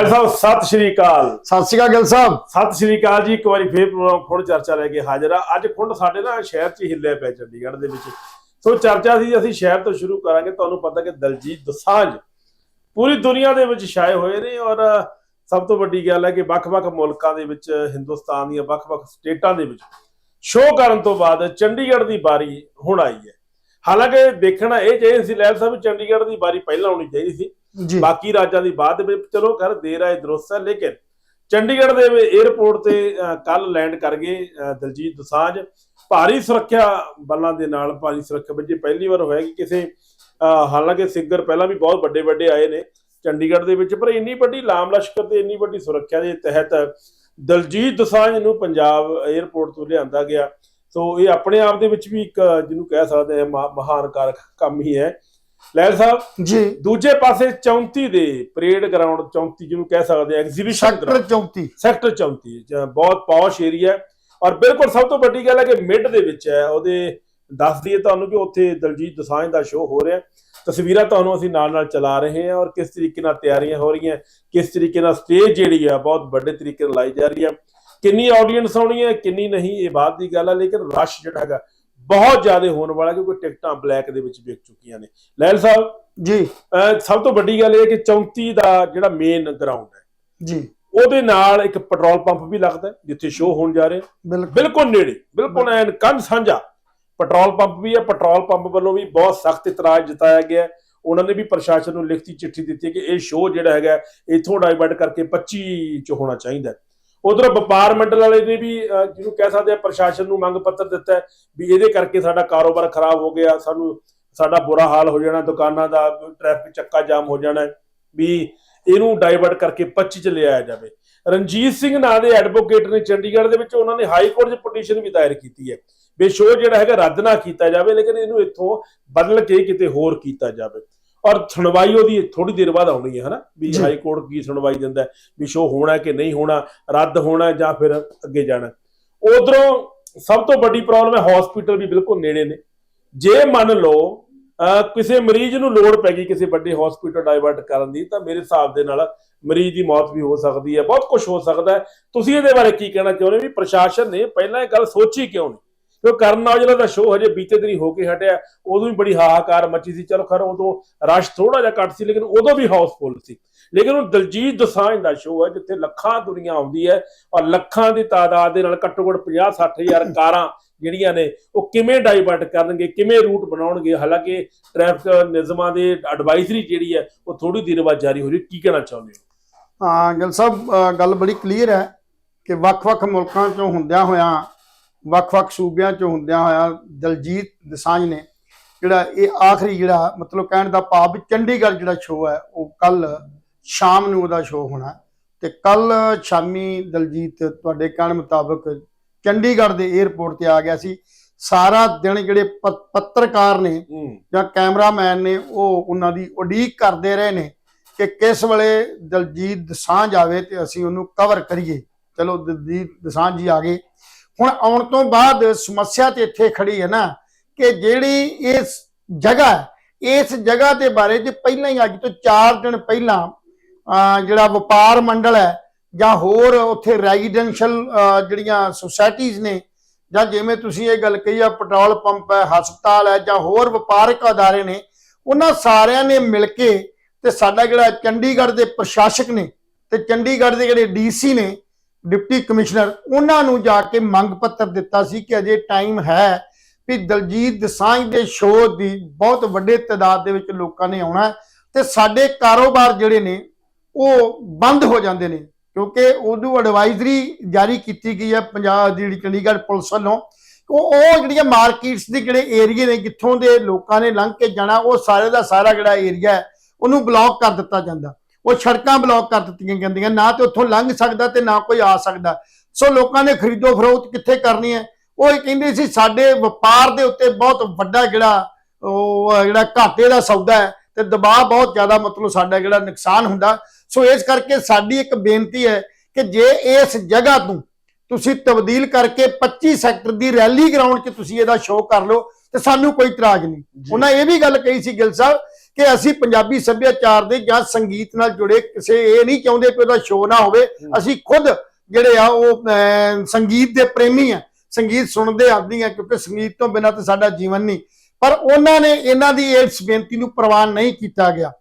ਲੈਲ ਸਾਹਿਬ ਸਤਿ ਸ਼੍ਰੀ ਅਕਾਲ। ਸਤਿ ਸ਼੍ਰੀ ਅਕਾਲ ਗਿੱਲ ਸਾਹਿਬ। ਸਤਿ ਸ਼੍ਰੀ ਅਕਾਲ ਜੀ ਇੱਕ ਵਾਰੀ ਫੇਰ ਪ੍ਰੋਗਰਾਮ ਖੁੰਡ ਚਰਚਾ ਲੈ ਕੇ ਹਾਜ਼ਰ ਆ ਅੱਜ ਖੁੰਡ ਸਾਡੇ ਨਾ ਸ਼ਹਿਰ 'ਚ ਹੀ ਹਿੱਲਿਆ ਪਿਆ ਚੰਡੀਗੜ੍ਹ ਦੇ ਵਿੱਚ। ਸੋ ਚਰਚਾ ਸੀ ਅਸੀਂ ਸ਼ਹਿਰ ਤੋਂ ਸ਼ੁਰੂ ਕਰਾਂਗੇ। ਤੁਹਾਨੂੰ ਪਤਾ ਕਿ ਦਲਜੀਤ ਦੋਸਾਂਝ ਪੂਰੀ ਦੁਨੀਆ ਦੇ ਵਿੱਚ ਛਾਏ ਹੋਏ ਨੇ ਔਰ ਸਭ ਤੋਂ ਵੱਡੀ ਗੱਲ ਹੈ ਕਿ ਵੱਖ-ਵੱਖ ਮੁਲਕਾਂ ਦੇ ਵਿੱਚ ਹਿੰਦੁਸਤਾਨ ਦੀਆਂ ਵੱਖ-ਵੱਖ ਸਟੇਟਾਂ ਦੇ ਵਿੱਚ ਸ਼ੋਅ ਕਰਨ ਤੋਂ ਬਾਅਦ ਚੰਡੀਗੜ੍ਹ ਦੀ ਬਾਰੀ ਹੁਣ ਆਈ ਹੈ। ਹਾਲਾਂਕਿ ਦੇਖਣਾ ਇਹ ਚਾਹੀਦਾ ਸੀ ਲੈਲ ਸਾਹਿਬ ਚੰਡੀਗੜ੍ਹ ਦੀ ਬਾਰੀ ਪਹਿਲਾਂ ਆਉਣੀ ਚਾਹੀਦੀ ਸੀ। ਜੀ। ਬਾਕੀ ਰਾਜਾਂ ਦੀ ਬਾਅਦ ਵਿੱਚ ਚਲੋ ਕਰ ਦੇਰ ਆਏ ਦਰੁਸਤ ਹੈ ਲੇਕਿਨ ਚੰਡੀਗੜ੍ਹ ਦੇ 에ਅਰਪੋਰਟ ਤੇ ਕੱਲ ਲੈਂਡ ਕਰ ਗਏ ਦਲਜੀਤ ਦੋਸਾਂਝ। ਭਾਰੀ ਸੁਰੱਖਿਆ ਬਲਾਂ ਦੇ ਨਾਲ ਭਾਰੀ ਸੁਰੱਖਿਆ ਵਿੱਚ ਪਹਿਲੀ ਵਾਰ ਹੋਇਆ ਕਿ ਕਿਸੇ ਹਾਲਾਂਕਿ ਸਿੰਗਰ ਪਹਿਲਾਂ ਵੀ ਬਹੁਤ ਵੱਡੇ ਵੱਡੇ ਆਏ ਨੇ ਚੰਡੀਗੜ੍ਹ ਦੇ ਵਿੱਚ, ਪਰ ਇੰਨੀ ਵੱਡੀ ਲਾਮ ਲਸ਼ਕਰ ਤੇ ਇੰਨੀ ਵੱਡੀ ਸੁਰੱਖਿਆ ਦੇ ਤਹਿਤ ਦਲਜੀਤ ਦੋਸਾਂਝ ਨੂੰ ਪੰਜਾਬ 에ਅਰਪੋਰਟ ਤੋਂ ਲਿਆਂਦਾ ਗਿਆ। ਸੋ ਇਹ ਆਪਣੇ ਆਪ ਦੇ ਵਿੱਚ ਵੀ ਇੱਕ, ਜਿਹਨੂੰ ਕਹਿ ਸਕਦੇ ਹਾਂ ਮਹਾ- ਮਹਾਨ ਕਾਰਕ ਕੰਮ ਹੀ ਹੈ। ਲੈਲ ਸਾਹਿਬ ਜੀ। ਦੂਜੇ ਪਾਸੇ 34 ਦੇ ਪਰੇਡ ਗਰਾਊਂਡ 34 ਜਿਹਨੂੰ ਕਹਿ ਸਕਦੇ ਆ ਐਗਜ਼ੀਬਿਸ਼ਨ ਸੈਕਟਰ 34 ਸੈਕਟਰ 34 ਜ- ਬਹੁਤ ਪੌਸ਼ ਏਰੀਆ ਔਰ ਬਿਲਕੁਲ ਸਭ ਤੋਂ ਵੱਡੀ ਗੱਲ ਹੈ ਕਿ ਮਿਡ ਦੇ ਵਿੱਚ ਹੈ ਉਹਦੇ ਦੱਸ ਦਈਏ ਤੁਹਾਨੂੰ ਕਿ ਉੱਥੇ ਦਲਜੀਤ ਦੋਸਾਂਝ ਦਾ ਸ਼ੋਅ ਹੋ ਰਿਹਾ ਤਸਵੀਰਾਂ ਤੁਹਾਨੂੰ ਅਸੀਂ ਨਾਲ ਨਾਲ ਚਲਾ ਰਹੇ ਹਾਂ ਔਰ ਕਿਸ ਤਰੀਕੇ ਨਾਲ ਤਿਆਰੀਆਂ ਹੋ ਰਹੀਆਂ ਕਿਸ ਤਰੀਕੇ ਨਾਲ ਸਟੇਜ ਜਿਹੜੀ ਆ ਬਹੁਤ ਵੱਡੇ ਤਰੀਕੇ ਨਾਲ ਲਾਈ ਜਾ ਰਹੀ ਆ। ਕਿੰਨੀ ਆਡੀਅנס ਆਉਣੀ ਹੈ ਕਿੰਨੀ ਨਹੀਂ ਇਹ ਬਾਤ ਦੀ ਗੱਲ ਹੈ ਲੇਕਿਨ ਰਸ਼ ਜਿਹੜਾ ਹੈਗਾ ਬਹੁਤ ਜ਼ਿਆਦਾ ਹੋਣ ਵਾਲਾ ਕਿਉਂਕਿ ਟਿਕਟਾਂ ਬਲੈਕ ਦੇ ਵਿੱਚ ਵਿਕ ਚੁੱਕੀਆਂ ਨੇ। ਲੈਲ ਸਾਹਿਬ ਜੀ। ਸਭ ਤੋਂ ਵੱਡੀ ਗੱਲ ਇਹ ਹੈ ਕਿ 34 ਦਾ ਜਿਹੜਾ ਮੇਨ ਗਰਾਊਂਡ ਹੈ ਜੀ। ਉਹਦੇ ਨਾਲ ਇੱਕ ਪੈਟਰੋਲ ਪੰਪ ਵੀ ਲੱਗਦਾ ਜਿੱਥੇ ਸ਼ੋਅ ਹੋਣ ਜਾ ਰਿਹਾ ਬਿਲਕੁਲ। ਨੇੜੇ ਬਿਲਕੁਲ ਐਨ ਕੰਧ ਸਾਂਝਾ। ਪੈਟਰੋਲ ਪੰਪ ਵੀ ਹੈ ਪੈਟਰੋਲ ਪੰਪ ਵੱਲੋਂ ਵੀ ਬਹੁਤ ਸਖਤ ਇਤਰਾਜ਼ ਜਤਾਇਆ ਗਿਆ। ਉਹਨਾਂ ਨੇ ਵੀ ਪ੍ਰਸ਼ਾਸਨ ਨੂੰ ਲਿਖਤੀ ਚਿੱਠੀ ਦਿੱਤੀ ਕਿ ਇਹ ਸ਼ੋਅ ਜਿਹੜਾ ਹੈਗਾ ਇਥੋਂ ਡਾਈਵਰਟ ਕਰਕੇ 25 ਚ ਹੋਣਾ ਚਾਹੀਦਾ ਉਧਰ ਵਪਾਰ ਮੰਡਲ ਵਾਲੇ ਨੇ ਵੀ ਜਿਹਨੂੰ ਕਹਿ ਸਕਦੇ ਆ, ਪ੍ਰਸ਼ਾਸਨ ਨੂੰ ਮੰਗ ਪੱਤਰ ਦਿੱਤਾ ਹੈ ਵੀ ਇਹਦੇ ਕਰਕੇ ਸਾਡਾ ਕਾਰੋਬਾਰ ਖਰਾਬ ਹੋ ਗਿਆ, ਸਾਨੂੰ, ਸਾਡਾ ਬੁਰਾ ਹਾਲ ਹੋ ਜਾਣਾ, ਦੁਕਾਨਾਂ ਦਾ ਟ੍ਰੈਫਿਕ ਚੱਕਾ ਜਾਮ ਹੋ ਜਾਣਾ, ਵੀ ਇਹਨੂੰ ਡਾਇਵਰਟ ਕਰਕੇ 25 ਚ ਲਿਆਇਆ ਜਾਵੇ। ਰਣਜੀਤ ਸਿੰਘ ਨਾਂ ਦੇ ਐਡਵੋਕੇਟ ਨੇ ਚੰਡੀਗੜ੍ਹ ਦੇ ਵਿੱਚ ਉਹਨਾਂ ਨੇ ਹਾਈ ਕੋਰਟ 'ਚ ਪਟੀਸ਼ਨ ਵੀ ਦਾਇਰ ਕੀਤੀ ਹੈ ਵੀ ਸ਼ੋਅ ਜਿਹੜਾ ਹੈਗਾ ਰੱਦ ਨਾ ਕੀਤਾ ਜਾਵੇ, ਲੇਕਿਨ ਇਹਨੂੰ ਇੱਥੋਂ ਬਦਲ ਕੇ ਕਿਤੇ ਹੋਰ ਕੀਤਾ ਜਾਵੇ। ਔਰ ਸੁਣਵਾਈ ਉਹਦੀ ਥੋੜੀ ਦੇਰ ਬਾਅਦ ਆਉਣੀ ਹੈ ਹਨਾ? ਵੀ। ਹਾਈ ਕੋਰਟ ਕੀ ਸੁਣਵਾਈ ਦਿੰਦਾ ਵੀ ਸ਼ੋਅ ਹੋਣਾ ਕਿ ਨਹੀਂ ਹੋਣਾ ਰੱਦ ਹੋਣਾ ਜਾਂ ਫਿਰ ਅੱਗੇ ਜਾਣਾ ਉਧਰੋਂ ਸਭ ਤੋਂ ਵੱਡੀ ਪ੍ਰੋਬਲਮ ਹੈ ਹਸਪੀਟਲ ਵੀ ਬਿਲਕੁਲ ਨੇੜੇ ਨੇ। ਜੇ ਮੰਨ ਲਓ ਕਿਸੇ ਮਰੀਜ਼ ਨੂੰ ਲੋੜ ਪੈ ਗਈ ਕਿਸੇ ਵੱਡੇ ਹਸਪੀਟਲ ਡਾਈਵਰਟ ਕਰਨ ਦੀ ਤਾਂ ਮੇਰੇ ਹਿਸਾਬ ਦੇ ਨਾਲ ਮਰੀਜ਼ ਦੀ ਮੌਤ ਵੀ ਹੋ ਸਕਦੀ ਹੈ ਬਹੁਤ ਕੁਝ ਹੋ ਸਕਦਾ ਹੈ। ਤੁਸੀਂ ਇਹਦੇ ਬਾਰੇ ਕੀ ਕਹਿਣਾ ਚਾਹੁੰਦੇ ਵੀ ਪ੍ਰਸ਼ਾਸਨ ਨੇ ਪਹਿਲਾਂ ਇਹ ਗੱਲ ਸੋਚੀ ਕਿਉਂ ਨਹੀਂ? ਕਿਉਂ ਕਰਨ ਔਜਲਾ ਦਾ ਸ਼ੋਅ ਹਜੇ ਬੀਤੇ ਦਿਨੀ ਹੋ ਕੇ ਹਟਿਆ, ਉਦੋਂ ਵੀ ਬੜੀ ਹਾਹਾਕਾਰ ਮੱਚੀ ਸੀ। ਚਲੋ ਖਰ, ਉਦੋਂ ਰਸ਼ ਥੋੜਾ ਜਿਹਾ ਘੱਟ ਸੀ, ਲੇਕਿਨ ਉਦੋਂ ਵੀ ਹਾਊਸਫੁੱਲ ਸੀ। ਲੇਕਿਨ ਉਹ ਦਲਜੀਤ ਦਸਾਂਝ ਦਾ ਸ਼ੋਅ ਹੈ, ਜਿੱਥੇ ਲੱਖਾਂ ਦੁਨੀਆ ਆਉਂਦੀ ਹੈ ਔਰ ਲੱਖਾਂ ਦੀ ਤਾਦਾਦ ਦੇ ਨਾਲ ਘੱਟੋ ਘੱਟ 50 60 ਹਜ਼ਾਰ ਕਾਰਾਂ ਜਿਹੜੀਆਂ ਨੇ, ਉਹ ਕਿਵੇਂ ਡਾਈਵਰਟ ਕਰਨਗੇ, ਕਿਵੇਂ ਰੂਟ ਬਣਾਉਣਗੇ? ਹਾਲਾਂਕਿ ਟ੍ਰੈਫਿਕ ਨਿਯਮਾਂ ਦੇ ਐਡਵਾਈਜ਼ਰੀ ਜਿਹੜੀ ਹੈ, ਉਹ ਥੋੜੀ ਦੇਰ ਬਾਅਦ ਜਾਰੀ ਹੋ ਰਹੀ ਕੀ ਕਹਿਣਾ ਚਾਹੁੰਦੇ ਹੋ? ਹਾਂ ਗਿੱਲ ਸਾਹਿਬ ਅਹ ਗੱਲ ਬੜੀ ਕਲੀਅਰ ਹੈ ਕਿ ਵੱਖ-ਵੱਖ ਮੁਲਕਾਂ ਚੋਂ ਹੁੰਦਿਆਂ ਹੋਇਆਂ ਵੱਖ-ਵੱਖ ਸੂਬਿਆਂ ਚੋਂ ਹੁੰਦਿਆਂ ਹੋਇਆਂ ਦਲਜੀਤ ਦਸਾਂਝ ਨੇ ਜਿਹੜਾ ਇਹ ਆਖਰੀ ਜਿਹੜਾ ਮਤਲਬ ਕਹਿਣ ਦਾ ਭਾਵ ਚੰਡੀਗੜ੍ਹ ਜਿਹੜਾ ਸ਼ੋਅ ਹੈ ਉਹ ਕੱਲ ਸ਼ਾਮ ਨੂੰ ਉਹਦਾ ਸ਼ੋਅ ਹੋਣਾ ਤੇ ਕੱਲ ਸ਼ਾਮੀ ਦਲਜੀਤ ਤੁਹਾਡੇ ਕਹਿਣ ਮੁਤਾਬਕ ਚੰਡੀਗੜ੍ਹ ਦੇ 에ਅਰਪੋਰਟ ਤੇ ਆ ਗਿਆ ਸੀ। ਸਾਰਾ ਦਿਨ ਜਿਹੜੇ ਪੱਤਰਕਾਰ ਨੇ ਜਾਂ ਕੈਮਰਾਮੈਨ ਨੇ ਉਹ ਉਹਨਾਂ ਦੀ ਉਡੀਕ ਕਰਦੇ ਰਹੇ ਨੇ ਕਿ ਕਿਸ ਵੇਲੇ ਦਲਜੀਤ ਦਸਾਂਝ ਆਵੇ ਤੇ ਅਸੀਂ ਉਹਨੂੰ ਕਵਰ ਕਰੀਏ। ਚਲੋ ਦਲਜੀਤ ਦਸਾਂਝ ਜੀ ਆ ਗਏ। ਹੁਣ ਆਉਣ ਤੋਂ ਬਾਅਦ ਸਮੱਸਿਆ ਤੇ ਇੱਥੇ ਖੜੀ ਹੈ ਨਾ ਕਿ ਜਿਹੜੀ ਇਸ ਜਗ੍ਹਾ ਇਸ ਜਗ੍ਹਾ ਦੇ ਬਾਰੇ ਜੇ ਪਹਿਲਾਂ ਹੀ ਅੱਜ ਤੋਂ 4 ਦਿਨ ਪਹਿਲਾਂ ਜਿਹੜਾ ਵਪਾਰ ਮੰਡਲ ਹੈ ਜਾਂ ਹੋਰ ਉੱਥੇ ਰੈਜ਼ੀਡੈਂਸ਼ੀਅਲ ਜਿਹੜੀਆਂ ਸੁਸਾਇਟੀਆਂ ਨੇ, ਜਾਂ ਜਿਵੇਂ ਤੁਸੀਂ ਇਹ ਗੱਲ ਕਹੀ ਆ, ਪੈਟਰੋਲ ਪੰਪ ਹੈ, ਹਸਪਤਾਲ ਹੈ ਜਾਂ ਹੋਰ ਵਪਾਰਕ ਅਦਾਰੇ ਨੇ, ਉਹਨਾਂ ਸਾਰਿਆਂ ਨੇ ਮਿਲ ਕੇ ਤੇ ਸਾਡਾ ਜਿਹੜਾ ਚੰਡੀਗੜ੍ਹ ਦੇ ਪ੍ਰਸ਼ਾਸਕ ਨੇ ਤੇ ਚੰਡੀਗੜ੍ਹ ਦੇ ਜਿਹੜੇ ਡੀਸੀ ਨੇ ਡਿਪਟੀ ਕਮਿਸ਼ਨਰ, ਉਹਨਾਂ ਨੂੰ ਜਾ ਕੇ ਮੰਗ ਪੱਤਰ ਦਿੱਤਾ ਸੀ ਕਿ ਅਜੇ ਟਾਈਮ ਹੈ ਵੀ ਦਲਜੀਤ ਦਸਾਂਝ ਦੇ ਸ਼ੋਅ ਦੀ ਬਹੁਤ ਵੱਡੇ ਤਾਦਾਦ ਦੇ ਵਿੱਚ ਲੋਕਾਂ ਨੇ ਆਉਣਾ ਹੈ ਤੇ ਸਾਡੇ ਕਾਰੋਬਾਰ ਜਿਹੜੇ ਨੇ, ਉਹ ਬੰਦ ਹੋ ਜਾਂਦੇ ਨੇ, ਕਿਉਂਕਿ ਉਦੋਂ ਐਡਵਾਈਜ਼ਰੀ ਜਾਰੀ ਕੀਤੀ ਗਈ ਹੈ ਪੰਜਾਬ ਦੀ ਜਿਹੜੀ ਚੰਡੀਗੜ੍ਹ ਪੁਲਿਸ ਵੱਲੋਂ। ਉਹ ਉਹ ਜਿਹੜੀਆਂ ਮਾਰਕੀਟਸ ਦੇ ਜਿਹੜੇ ਏਰੀਏ ਨੇ, ਜਿੱਥੋਂ ਦੇ ਲੋਕਾਂ ਨੇ ਲੰਘ ਕੇ ਜਾਣਾ, ਉਹ ਸਾਰੇ ਦਾ ਸਾਰਾ ਜਿਹੜਾ ਏਰੀਆ ਹੈ, ਉਹਨੂੰ ਬਲੌਕ ਕਰ ਦਿੱਤਾ ਜਾਂਦਾ। ਉਹ ਸੜਕਾਂ ਬਲੌਕ ਕਰ ਦਿੱਤੀਆਂ ਜਾਂਦੀਆਂ ਨਾ ਤੇ ਉੱਥੋਂ ਲੰਘ ਸਕਦਾ ਤੇ ਨਾ ਕੋਈ ਆ ਸਕਦਾ। ਸੋ ਲੋਕਾਂ ਨੇ ਖਰੀਦੋ ਫਰੋਖਤ ਕਿੱਥੇ ਕਰਨੀ ਹੈ? ਉਹ ਇਹ ਕਹਿੰਦੇ ਸੀ ਸਾਡੇ ਵਪਾਰ ਦੇ ਉੱਤੇ ਬਹੁਤ ਵੱਡਾ ਜਿਹੜਾ ਉਹ ਜਿਹੜਾ ਘਾਟੇ ਦਾ ਸੌਦਾ ਹੈ ਤੇ ਦਬਾਅ ਬਹੁਤ ਜ਼ਿਆਦਾ ਮਤਲਬ ਸਾਡਾ ਜਿਹੜਾ ਨੁਕਸਾਨ ਹੁੰਦਾ। ਸੋ ਇਸ ਕਰਕੇ ਸਾਡੀ ਇੱਕ ਬੇਨਤੀ ਹੈ ਕਿ ਜੇ ਇਸ ਜਗ੍ਹਾ ਤੋਂ ਤੁਸੀਂ ਤਬਦੀਲ ਕਰਕੇ 25 ਸੈਕਟਰ ਦੀ ਰੈਲੀ ਗਰਾਊਂਡ 'ਚ ਤੁਸੀਂ ਇਹਦਾ ਸ਼ੋਅ ਕਰ ਲਓ ਤੇ ਸਾਨੂੰ ਕੋਈ ਇਤਰਾਜ਼ ਨਹੀਂ। ਉਹਨਾਂ ਇਹ ਵੀ ਗੱਲ ਕਹੀ ਸੀ ਗਿੱਲ ਸਾਹਿਬ ਕਿ ਅਸੀਂ ਪੰਜਾਬੀ ਸੱਭਿਆਚਾਰ ਦੇ ਜਾਂ ਸੰਗੀਤ ਨਾਲ ਜੁੜੇ ਕਿਸੇ ਇਹ ਨਹੀਂ ਚਾਹੁੰਦੇ ਕਿ ਉਹਦਾ ਸ਼ੋਅ ਨਾ ਹੋਵੇ। ਅਸੀਂ ਖੁਦ ਜਿਹੜੇ ਆ ਉਹ ਸੰਗੀਤ ਦੇ ਪ੍ਰੇਮੀ ਆ। ਸੰਗੀਤ ਸੁਣਦੇ ਆਦੀ ਆ ਕਿਉਂਕਿ ਸੰਗੀਤ ਤੋਂ ਬਿਨਾਂ ਤਾਂ ਸਾਡਾ ਜੀਵਨ ਨਹੀਂ। ਪਰ ਉਹਨਾਂ ਨੇ ਇਹਨਾਂ ਦੀ ਇਸ ਬੇਨਤੀ ਨੂੰ ਪ੍ਰਵਾਨ ਨਹੀਂ ਕੀਤਾ ਗਿਆ।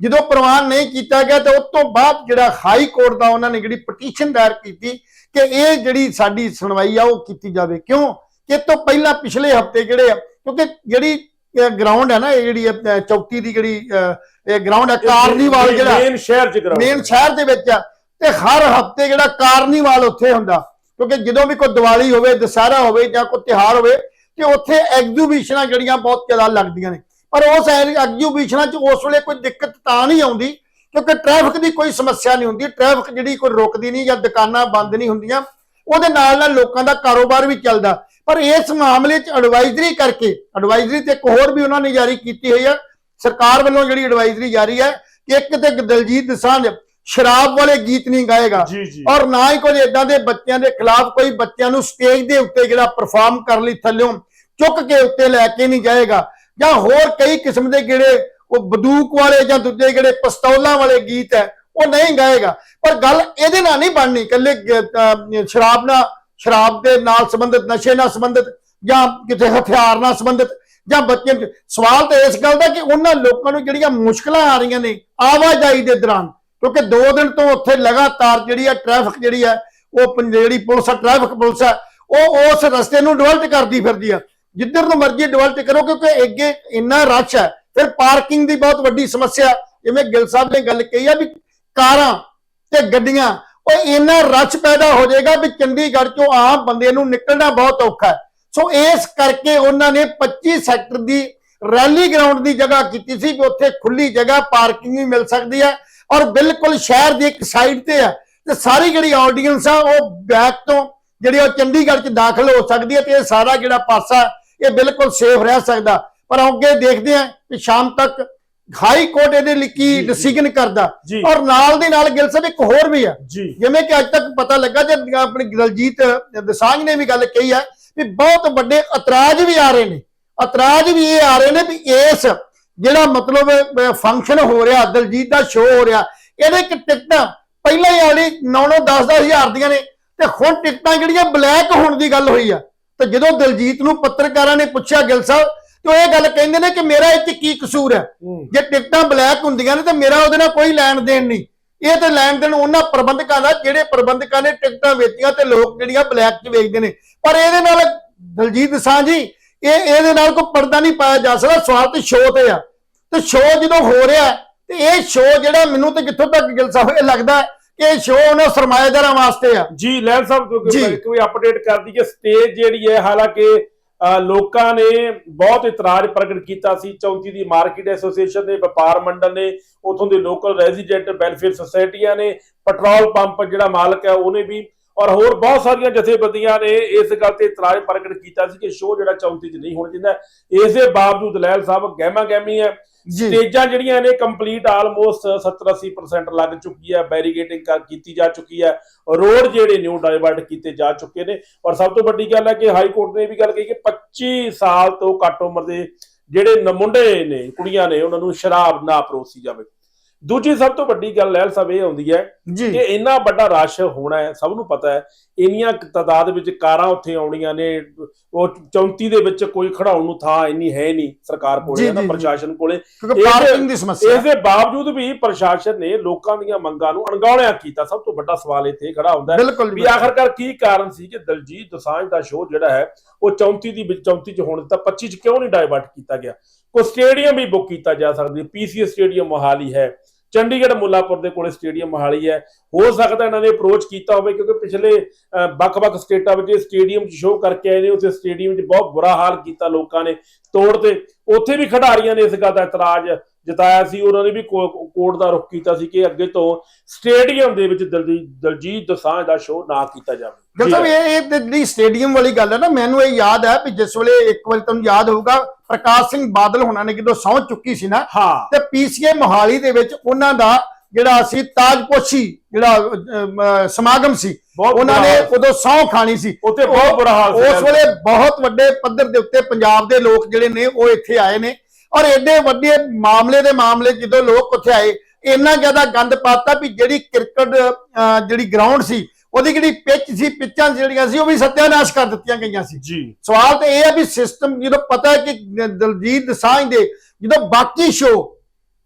ਜਦੋਂ ਪ੍ਰਵਾਨ ਨਹੀਂ ਕੀਤਾ ਗਿਆ ਤਾਂ ਉਸ ਤੋਂ ਬਾਅਦ ਜਿਹੜਾ ਹਾਈ ਕੋਰਟ ਦਾ ਉਹਨਾਂ ਨੇ ਜਿਹੜੀ ਪਟੀਸ਼ਨ ਦਾਇਰ ਕੀਤੀ ਕਿ ਇਹ ਜਿਹੜੀ ਸਾਡੀ ਸੁਣਵਾਈ ਆ ਉਹ ਕੀਤੀ ਜਾਵੇ। ਕਿਉਂ? ਕਿ ਇਹ ਤੋਂ ਪਹਿਲਾਂ ਪਿਛਲੇ ਹਫ਼ਤੇ ਜਿਹੜੇ ਆ ਕਿਉਂਕਿ ਜਿਹੜੀ ਗਰਾਊਂਡ ਹੈ ਨਾ ਇਹ ਜਿਹੜੀ ਅਹ, ਚੌਕੀ ਦੀ ਜਿਹੜੀ ਅਹ, ਇਹ ਗਰਾਊਂਡ ਹੈ ਕਾਰਨੀਵਾਲ ਜਿਹੜਾ ਮੇਨ ਸ਼ਹਿਰ ਚ ਗਰਾਊਂਡ ਮੇਨ ਸ਼ਹਿਰ ਦੇ ਵਿੱਚ ਆ ਤੇ ਹਰ ਹਫ਼ਤੇ ਜਿਹੜਾ ਕਾਰਨੀਵਾਲ ਉੱਥੇ ਹੁੰਦਾ। ਕਿਉਂਕਿ ਜਦੋਂ ਵੀ ਕੋਈ ਦੀਵਾਲੀ ਹੋਵੇ ਦੁਸਹਿਰਾ ਹੋਵੇ ਜਾਂ ਕੋਈ ਤਿਉਹਾਰ ਹੋਵੇ ਤੇ ਉੱਥੇ ਐਗਜ਼ੀਬਿਸ਼ਨਾਂ ਜਿਹੜੀਆਂ ਬਹੁਤ ਜ਼ਿਆਦਾ ਲੱਗਦੀਆਂ ਨੇ। ਪਰ ਉਸ ਐਗਜ਼ੀਬਿਸ਼ਨਾਂ 'ਚ ਉਸ ਵੇਲੇ ਕੋਈ ਦਿੱਕਤ ਤਾਂ ਨਹੀਂ ਆਉਂਦੀ ਕਿਉਂਕਿ ਟ੍ਰੈਫਿਕ ਦੀ ਕੋਈ ਸਮੱਸਿਆ ਨਹੀਂ ਹੁੰਦੀ। ਟ੍ਰੈਫਿਕ ਜਿਹੜੀ ਕੋਈ ਰੁਕਦੀ ਨਹੀਂ ਜਾਂ ਦੁਕਾਨਾਂ ਬੰਦ ਨਹੀਂ ਹੁੰਦੀਆਂ ਉਹਦੇ ਨਾਲ ਨਾਲ ਲੋਕਾਂ ਦਾ ਕਾਰੋਬਾਰ ਵੀ ਚੱਲਦਾ। ਪਰ ਇਸ ਮਾਮਲੇ 'ਚ ਐਡਵਾਈਜ਼ਰੀ ਕਰਕੇ ਐਡਵਾਈਜ਼ਰੀ ਤੇ ਇੱਕ ਹੋਰ ਵੀ ਉਹਨਾਂ ਨੇ ਜਾਰੀ ਕੀਤੀ ਹੋਈ ਹੈ ਸਰਕਾਰ ਵੱਲੋਂ ਜਿਹੜੀ ਐਡਵਾਈਜ਼ਰੀ ਜਾਰੀ ਹੈ ਕਿ ਇੱਕ ਤੇ ਦਲਜੀਤ ਦਸਾਂਝ ਸ਼ਰਾਬ ਵਾਲੇ ਗੀਤ ਨਹੀਂ ਗਾਏਗਾ ਔਰ ਨਾ ਹੀ ਕੋਈ ਇਦਾਂ ਦੇ ਬੱਚਿਆਂ ਦੇ ਖਿਲਾਫ ਕੋਈ ਬੱਚਿਆਂ ਨੂੰ ਸਟੇਜ ਦੇ ਉੱਤੇ ਜਿਹੜਾ ਪਰਫਾਰਮ ਕਰਨ ਲਈ ਥੱਲਿਓਂ ਚੁੱਕ ਕੇ ਉੱਤੇ ਲੈ ਕੇ ਨਹੀਂ ਜਾਏਗਾ। ਜਾਂ ਹੋਰ ਕਈ ਕਿਸਮ ਦੇ ਜਿਹੜੇ ਉਹ ਬੰਦੂਕ ਵਾਲੇ ਜਾਂ ਦੂਜੇ ਜਿਹੜੇ ਪਿਸਤੌਲਾਂ ਵਾਲੇ ਗੀਤ ਹੈ ਉਹ ਨਹੀਂ ਗਾਏਗਾ। ਪਰ ਗੱਲ ਇਹਦੇ ਨਾਲ ਨਹੀਂ ਬਣਨੀ ਅਹ ਸ਼ਰਾਬ ਨਾਲ ਸ਼ਰਾਬ ਦੇ ਨਾਲ ਸੰਬੰਧਿਤ, ਨਸ਼ੇ ਨਾਲ ਸੰਬੰਧਿਤ, ਜਾਂ ਕਿਤੇ ਹਥਿਆਰ ਨਾਲ ਸੰਬੰਧਿਤ, ਜਾਂ ਬੱਚਿਆਂ ਦੇ ਸਵਾਲ ਤਾਂ ਇਸ ਗੱਲ ਦਾ ਕਿ ਉਹਨਾਂ ਲੋਕਾਂ ਨੂੰ ਜਿਹੜੀਆਂ ਮੁਸ਼ਕਲਾਂ ਆ ਰਹੀਆਂ ਨੇ ਆਵਾਜਾਈ ਦੇ ਦੌਰਾਨ, ਕਿਉਂਕਿ 2 ਦਿਨ ਤੋਂ ਉੱਥੇ ਲਗਾਤਾਰ ਜਿਹੜੀ ਆ ਟ੍ਰੈਫਿਕ ਜਿਹੜੀ ਆ, ਉਹ ਪੰ- ਜਿਹੜੀ ਪੁਲਿਸ ਆ ਟ੍ਰੈਫਿਕ ਪੁਲਿਸ ਆ, ਉਹ ਉਸ ਰਸਤੇ ਨੂੰ ਡਿਵੈਲਟ ਕਰਦੀ ਫਿਰਦੀ ਆ। ਜਿੱਧਰ ਨੂੰ ਮਰਜ਼ੀ ਡਿਵੈਲਟ ਕਰੋ, ਕਿਉਂਕਿ ਅੱਗੇ ਇੰਨਾ ਰਸ਼ ਹੈ ਫਿਰ ਪਾਰਕਿੰਗ ਦੀ ਬਹੁਤ ਵੱਡੀ ਸਮੱਸਿਆ, ਜਿਵੇਂ ਗਿੱਲ ਸਾਹਿਬ ਨੇ ਗੱਲ ਕਹੀ ਆ ਵੀ ਕਾਰਾਂ ਤੇ ਗੱਡੀਆਂ ਉਹ ਇੰਨਾ ਰਸ਼ ਪੈਦਾ ਹੋ ਜਾਏਗਾ ਵੀ ਚੰਡੀਗੜ੍ਹ ਚੋਂ ਆਮ ਬੰਦੇ ਨੂੰ ਨਿਕਲਣਾ ਬਹੁਤ ਔਖਾ ਹੈ। ਸੋ ਇਸ ਕਰਕੇ ਉਹਨਾਂ ਨੇ 25 ਸੈਕਟਰ ਦੀ ਰੈਲੀ ਗਰਾਊਂਡ ਦੀ ਜਗ੍ਹਾ ਕੀਤੀ ਸੀ ਕਿ ਉੱਥੇ ਖੁੱਲੀ ਜਗ੍ਹਾ ਪਾਰਕਿੰਗ ਵੀ ਮਿਲ ਸਕਦੀ ਹੈ ਔਰ ਬਿਲਕੁਲ ਸ਼ਹਿਰ ਦੀ ਇੱਕ ਸਾਈਡ ਤੇ ਹੈ ਤੇ ਸਾਰੀ ਜਿਹੜੀ ਆਡੀਅנס ਆ ਉਹ ਬੈਕ ਤੋਂ ਜਿਹੜੀ ਉਹ ਚੰਡੀਗੜ੍ਹ ਚ ਦਾਖਲ ਹੋ ਸਕਦੀ ਹੈ ਤੇ ਇਹ ਸਾਰਾ ਜਿਹੜਾ ਪਾਸਾ ਇਹ ਬਿਲਕੁਲ ਸੇਫ ਰਹਿ ਸਕਦਾ। ਪਰ ਅੱਗੇ ਦੇਖਦੇ ਆ ਕਿ ਸ਼ਾਮ ਤੱਕ ਹਾਈ ਕੋਰਟ ਇਹਦੇ ਲਈ ਕੀ। ਡਿਸੀਜਨ ਕਰਦਾ? ਔਰ ਨਾਲ ਦੀ ਨਾਲ ਗਿਲ ਸਾਹਿਬ ਇੱਕ ਹੋਰ ਵੀ ਆ। ਜੀ। ਜਿਵੇਂ ਕਿ ਅੱਜ ਤੱਕ ਪਤਾ ਲੱਗਾ ਜੇ ਆਪਣੀ ਦਲਜੀਤ ਦਸਾਂਝ ਨੇ ਵੀ ਗੱਲ ਕਹੀ ਹੈ ਵੀ ਬਹੁਤ ਵੱਡੇ ਇਤਰਾਜ਼ ਵੀ ਆ ਰਹੇ ਨੇ। ਇਤਰਾਜ਼ ਵੀ ਇਹ ਆ ਰਹੇ ਨੇ ਵੀ ਇਸ ਜਿਹੜਾ ਮਤਲਬ ਫੰਕਸ਼ਨ ਹੋ ਰਿਹਾ ਦਲਜੀਤ ਦਾ ਸ਼ੋਅ ਹੋ ਰਿਹਾ ਇਹਦੇ ਕਿ ਟਿਕਟਾਂ ਪਹਿਲਾਂ ਹੀ ਆਲੀ 9-9 10-10 ਹਜ਼ਾਰ ਦੀਆਂ ਨੇ ਤੇ ਹੁਣ ਟਿਕਟਾਂ ਜਿਹੜੀਆਂ ਬਲੈਕ ਹੋਣ ਦੀ ਗੱਲ ਹੋਈ ਆ। ਤੇ ਜਦੋਂ ਦਲਜੀਤ ਨੂੰ ਪੱਤਰਕਾਰਾਂ ਨੇ ਪੁੱਛਿਆ ਗਿਲ ਸਾਹਿਬ ਤੇ ਉਹ ਇਹ ਗੱਲ ਕਹਿੰਦੇ ਨੇ ਕਿ ਮੇਰਾ 'ਚ ਕੀ ਕਸੂਰ ਹੈ। ਜੇ ਟਿਕਟਾਂ ਬਲੈਕ ਹੁੰਦੀਆਂ ਨੇ ਤਾਂ ਮੇਰਾ ਉਹਦੇ ਨਾਲ ਕੋਈ ਲੈਣ ਦੇਣ ਨਹੀਂ। ਇਹ ਤੇ ਲੈਣ ਦੇਣ ਉਹਨਾਂ ਪ੍ਰਬੰਧਕਾਂ ਦਾ ਜਿਹੜੇ ਪ੍ਰਬੰਧਕਾਂ ਨੇ ਟਿਕਟਾਂ ਵੇਚੀਆਂ ਤੇ ਲੋਕ ਜਿਹੜੀਆਂ ਬਲੈਕ 'ਚ ਵੇਚਦੇ ਨੇ। ਪਰ ਇਹਦੇ ਨਾਲ ਦਲਜੀਤ ਸਾਂਝੀ ਇਹ ਇਹਦੇ ਨਾਲ ਕੋਈ ਪਰਦਾ ਨਹੀਂ ਪਾਇਆ ਜਾ ਸਕਦਾ ਸਵਾਲ ਤੇ ਸ਼ੋਅ ਤੇ ਆ। ਤੇ ਸ਼ੋਅ ਜਦੋਂ ਹੋ ਰਿਹਾ ਤੇ ਇਹ ਸ਼ੋਅ ਜਿਹੜਾ ਮੈਨੂੰ ਤੇ ਜਿੱਥੋਂ ਤੱਕ ਗਿਲ ਸਾਹਿਬ ਇਹ ਲੱਗਦਾ ਕਿ ਇਹ ਸ਼ੋਅ ਉਹਨਾਂ ਸਰਮਾਏਦਾਰਾਂ ਵਾਸਤੇ ਆ। ਜੀ ਲੈਲ ਸਾਹਿਬ। ਕੋਈ ਅਪਡੇਟ ਕਰਦੀ ਕਿ ਸਟੇਜ ਜਿਹੜੀ ਹੈ ਹਾਲਾਂਕਿ ਲੋਕਾਂ ਨੇ ਬਹੁਤ ਇਤਰਾਜ਼ ਪ੍ਰਗਟ ਕੀਤਾ ਸੀ। 34 ਦੀ ਮਾਰਕੀਟ ਐਸੋਸੀਏਸ਼ਨ ਨੇ ਵਪਾਰ ਮੰਡਲ ਨੇ, ਉਥੋਂ ਦੇ ਲੋਕਲ ਰੈਜ਼ੀਡੈਂਟ ਵੈਲਫੇਅਰ ਸੁਸਾਇਟੀਆਂ ਨੇ, ਪੈਟਰੋਲ ਪੰਪ ਜਿਹੜਾ ਮਾਲਕ ਹੈ ਉਹਨੇ ਵੀ ਔਰ ਹੋਰ ਬਹੁਤ ਸਾਰੀਆਂ ਜਥੇਬੰਦੀਆਂ ਨੇ ਇਸ ਗੱਲ ਤੇ ਇਤਰਾਜ਼ ਪ੍ਰਗਟ ਕੀਤਾ ਸੀ ਕਿ ਸ਼ੋਅ ਜਿਹੜਾ 34 ਚ ਨਹੀਂ ਹੋਣਾ ਚਾਹੀਦਾ। ਇਸ ਦੇ ਬਾਵਜੂਦ ਲੈਲ ਸਾਹਿਬ ਗਹਿਮਾ ਗਹਿਮੀ ਹੈ। ਸਟੇਜਾਂ ਜਿਹੜੀਆਂ ਨੇ ਕੰਪਲੀਟ ਆਲਮੋਸਟ 70-80% ਲੱਗ ਚੁੱਕੀ ਹੈ ਬੈਰੀਗੇਟਿੰਗ ਕੀਤੀ ਜਾ ਚੁੱਕੀ ਹੈ। ਰੋਡ ਜਿਹੜੇ ਨਿਊ ਡਾਇਵਰਟ ਕੀਤੇ ਜਾ ਚੁੱਕੇ ਨੇ। ਔਰ ਸਭ ਤੋਂ ਵੱਡੀ ਗੱਲ ਹੈ ਕਿ ਹਾਈ ਕੋਰਟ ਨੇ ਇਹ ਵੀ ਗੱਲ ਕਹੀ ਕਿ 25 ਸਾਲ ਤੋਂ ਘੱਟ ਉਮਰ ਦੇ ਜਿਹੜੇ ਨ- ਮੁੰਡੇ ਨੇ, ਕੁੜੀਆਂ ਨੇ, ਉਹਨਾਂ ਨੂੰ ਸ਼ਰਾਬ ਨਾ ਪਰੋਸੀ ਜਾਵੇ। ਦੂਜੀ ਸਭ ਤੋਂ ਵੱਡੀ ਗੱਲ ਲੈਲ ਸਾਹਿਬ ਇਹ ਆਉਂਦੀ ਹੈ ਕਿ ਇੰਨਾ ਵੱਡਾ ਰਸ਼ ਹੋਣਾ ਹੈ ਸਭ ਨੂੰ ਪਤਾ ਹੈ ਇੰਨੀਆਂ ਤਾਦਾਦ ਵਿੱਚ ਕਾਰਾਂ ਉੱਥੇ ਆਉਣੀਆਂ ਨੇ ਉਹ 34 ਦੇ ਵਿੱਚ ਕੋਈ ਖੜਾਉਣ ਨੂੰ ਥਾਂ ਇੰਨੀ ਹੈ ਨਹੀਂ ਸਰਕਾਰ ਕੋਲੇ ਨਾ। ਪ੍ਰਸ਼ਾਸਨ ਕੋਲੇ। ਪਾਰਕਿੰਗ ਦੀ ਸਮੱਸਿਆ। ਇਸ ਦੇ ਬਾਵਜੂਦ ਵੀ ਪ੍ਰਸ਼ਾਸਨ ਨੇ ਲੋਕਾਂ ਦੀਆਂ ਮੰਗਾਂ ਨੂੰ ਅਣਗੌਲਿਆ ਕੀਤਾ ਸਭ ਤੋਂ ਵੱਡਾ ਸਵਾਲ ਇੱਥੇ ਖੜਾ ਹੁੰਦਾ ਹੈ ਵੀ ਆਖਰਕਾਰ ਕੀ ਕਾਰਨ ਸੀ ਕਿ ਦਲਜੀਤ ਦੋਸਾਂਝ ਦਾ ਸ਼ੋਅ ਜਿਹੜਾ ਹੈ ਉਹ 34 ਦੀ ਵਿੱਚ 34 ਚ ਹੋਣ ਦਿੱਤਾ 25 ਚ ਕਿਉਂ ਨਹੀਂ ਡਾਇਵਰਟ ਕੀਤਾ ਗਿਆ? ਕੋਈ ਸਟੇਡੀਅਮ ਵੀ ਬੁੱਕ ਕੀਤਾ ਜਾ ਸਕਦਾ ਪੀਸੀਏ ਸਟੇਡੀਅਮ ਮੋਹਾਲੀ ਹੈ। ਚੰਡੀਗੜ੍ਹ ਮੁੱਲਾਪੁਰ ਦੇ ਕੋਲੇ ਸਟੇਡੀਅਮ ਮੋਹਾਲੀ ਹੈ। ਹੋ ਸਕਦਾ ਇਹਨਾਂ ਨੇ ਅਪਰੋਚ ਕੀਤਾ ਹੋਵੇ ਕਿਉਂਕਿ ਪਿਛਲੇ ਅਹ, ਵੱਖ-ਵੱਖ ਸਟੇਟਾਂ ਵਿੱਚ ਇਹ ਸਟੇਡੀਅਮ 'ਚ ਸ਼ੋਅ ਕਰਕੇ ਆਏ ਨੇ। ਉੱਥੇ ਸਟੇਡੀਅਮ 'ਚ ਬਹੁਤ ਬੁਰਾ ਹਾਲ ਕੀਤਾ ਲੋਕਾਂ ਨੇ ਤੋੜ ਤੇ। ਉੱਥੇ ਵੀ ਖਿਡਾਰੀਆਂ ਨੇ ਇਸ ਗੱਲ ਦਾ ਇਤਰਾਜ਼ ਜਤਾਇਆ ਸੀ ਉਹਨਾਂ ਨੇ ਵੀ ਕੋਰਟ ਦਾ ਰੁਖ ਕੀਤਾ ਸੀ ਕਿ ਅੱਗੇ ਤੋਂ ਸਟੇਡੀਅਮ ਦੇ ਵਿੱਚ ਦਲਜੀਤ ਦੋਸਾਂਝ ਦਾ ਸ਼ੋਅ ਨਾ ਕੀਤਾ ਜਾਵੇ। ਗੱਲ ਸਾਹਿਬ ਇਹ ਜਿਹੜੀ ਸਟੇਡੀਅਮ ਵਾਲੀ ਗੱਲ ਹੈ ਨਾ ਮੈਨੂੰ ਇਹ ਯਾਦ ਹੈ ਕਿ ਜਿਸ ਵੇਲੇ ਇੱਕ ਵਾਰੀ ਤੁਹਾਨੂੰ ਯਾਦ ਹੋਊਗਾ ਪ੍ਰਕਾਸ਼ ਸਿੰਘ ਬਾਦਲ ਹੋਣਾ ਨੇ ਜਦੋਂ ਸਹੁੰ ਚੁੱਕੀ ਸੀ ਨਾ ਤੇ ਪੀਸੀਏ ਮੋਹਾਲੀ ਦੇ ਵਿੱਚ ਉਹਨਾਂ ਦਾ ਜਿਹੜਾ ਸੀ ਤਾਜਪੋਸ਼ੀ ਜਿਹੜਾ ਸਮਾਗਮ ਸੀ ਉਹਨਾਂ ਨੇ ਸੀ। ਉਦੋਂ ਸਹੁੰ ਖਾਣੀ ਸੀ। ਉੱਥੇ ਬਹੁਤ ਬੁਰਾ ਹਾਲ ਸੀ। ਉਸ ਵੇਲੇ ਬਹੁਤ ਵੱਡੇ ਪੱਧਰ ਦੇ ਉੱਤੇ ਪੰਜਾਬ ਦੇ ਲੋਕ ਜਿਹੜੇ ਨੇ ਉਹ ਇੱਥੇ ਆਏ ਨੇ। ਔਰ ਐਡੇ ਵੱਡੇ ਮਾਮਲੇ ਦੇ ਮਾਮਲੇ ਜਦੋਂ ਲੋਕ ਉੱਥੇ ਆਏ ਇੰਨਾ ਜ਼ਿਆਦਾ ਗੰਦ ਪਾਤਾ ਵੀ ਜਿਹੜੀ ਕ੍ਰਿਕਟ ਜਿਹੜੀ ਗਰਾਊਂਡ ਸੀ ਉਹਦੀ ਜਿਹੜੀ ਪਿੱਚ ਸੀ ਪਿੱਚਾਂ ਜਿਹੜੀਆਂ ਸੀ ਉਹ ਵੀ ਸੱਤਿਆਨਾਸ਼ ਕਰ ਦਿੱਤੀਆਂ ਗਈਆਂ ਸੀ। ਜੀ। ਸਵਾਲ ਤਾਂ ਇਹ ਹੈ ਵੀ ਸਿਸਟਮ ਜਦੋਂ ਪਤਾ ਹੈ ਕਿ ਦਲਜੀਤ ਦਸਾਂਝ ਦੇ ਜਦੋਂ ਬਾਕੀ ਸ਼ੋਅ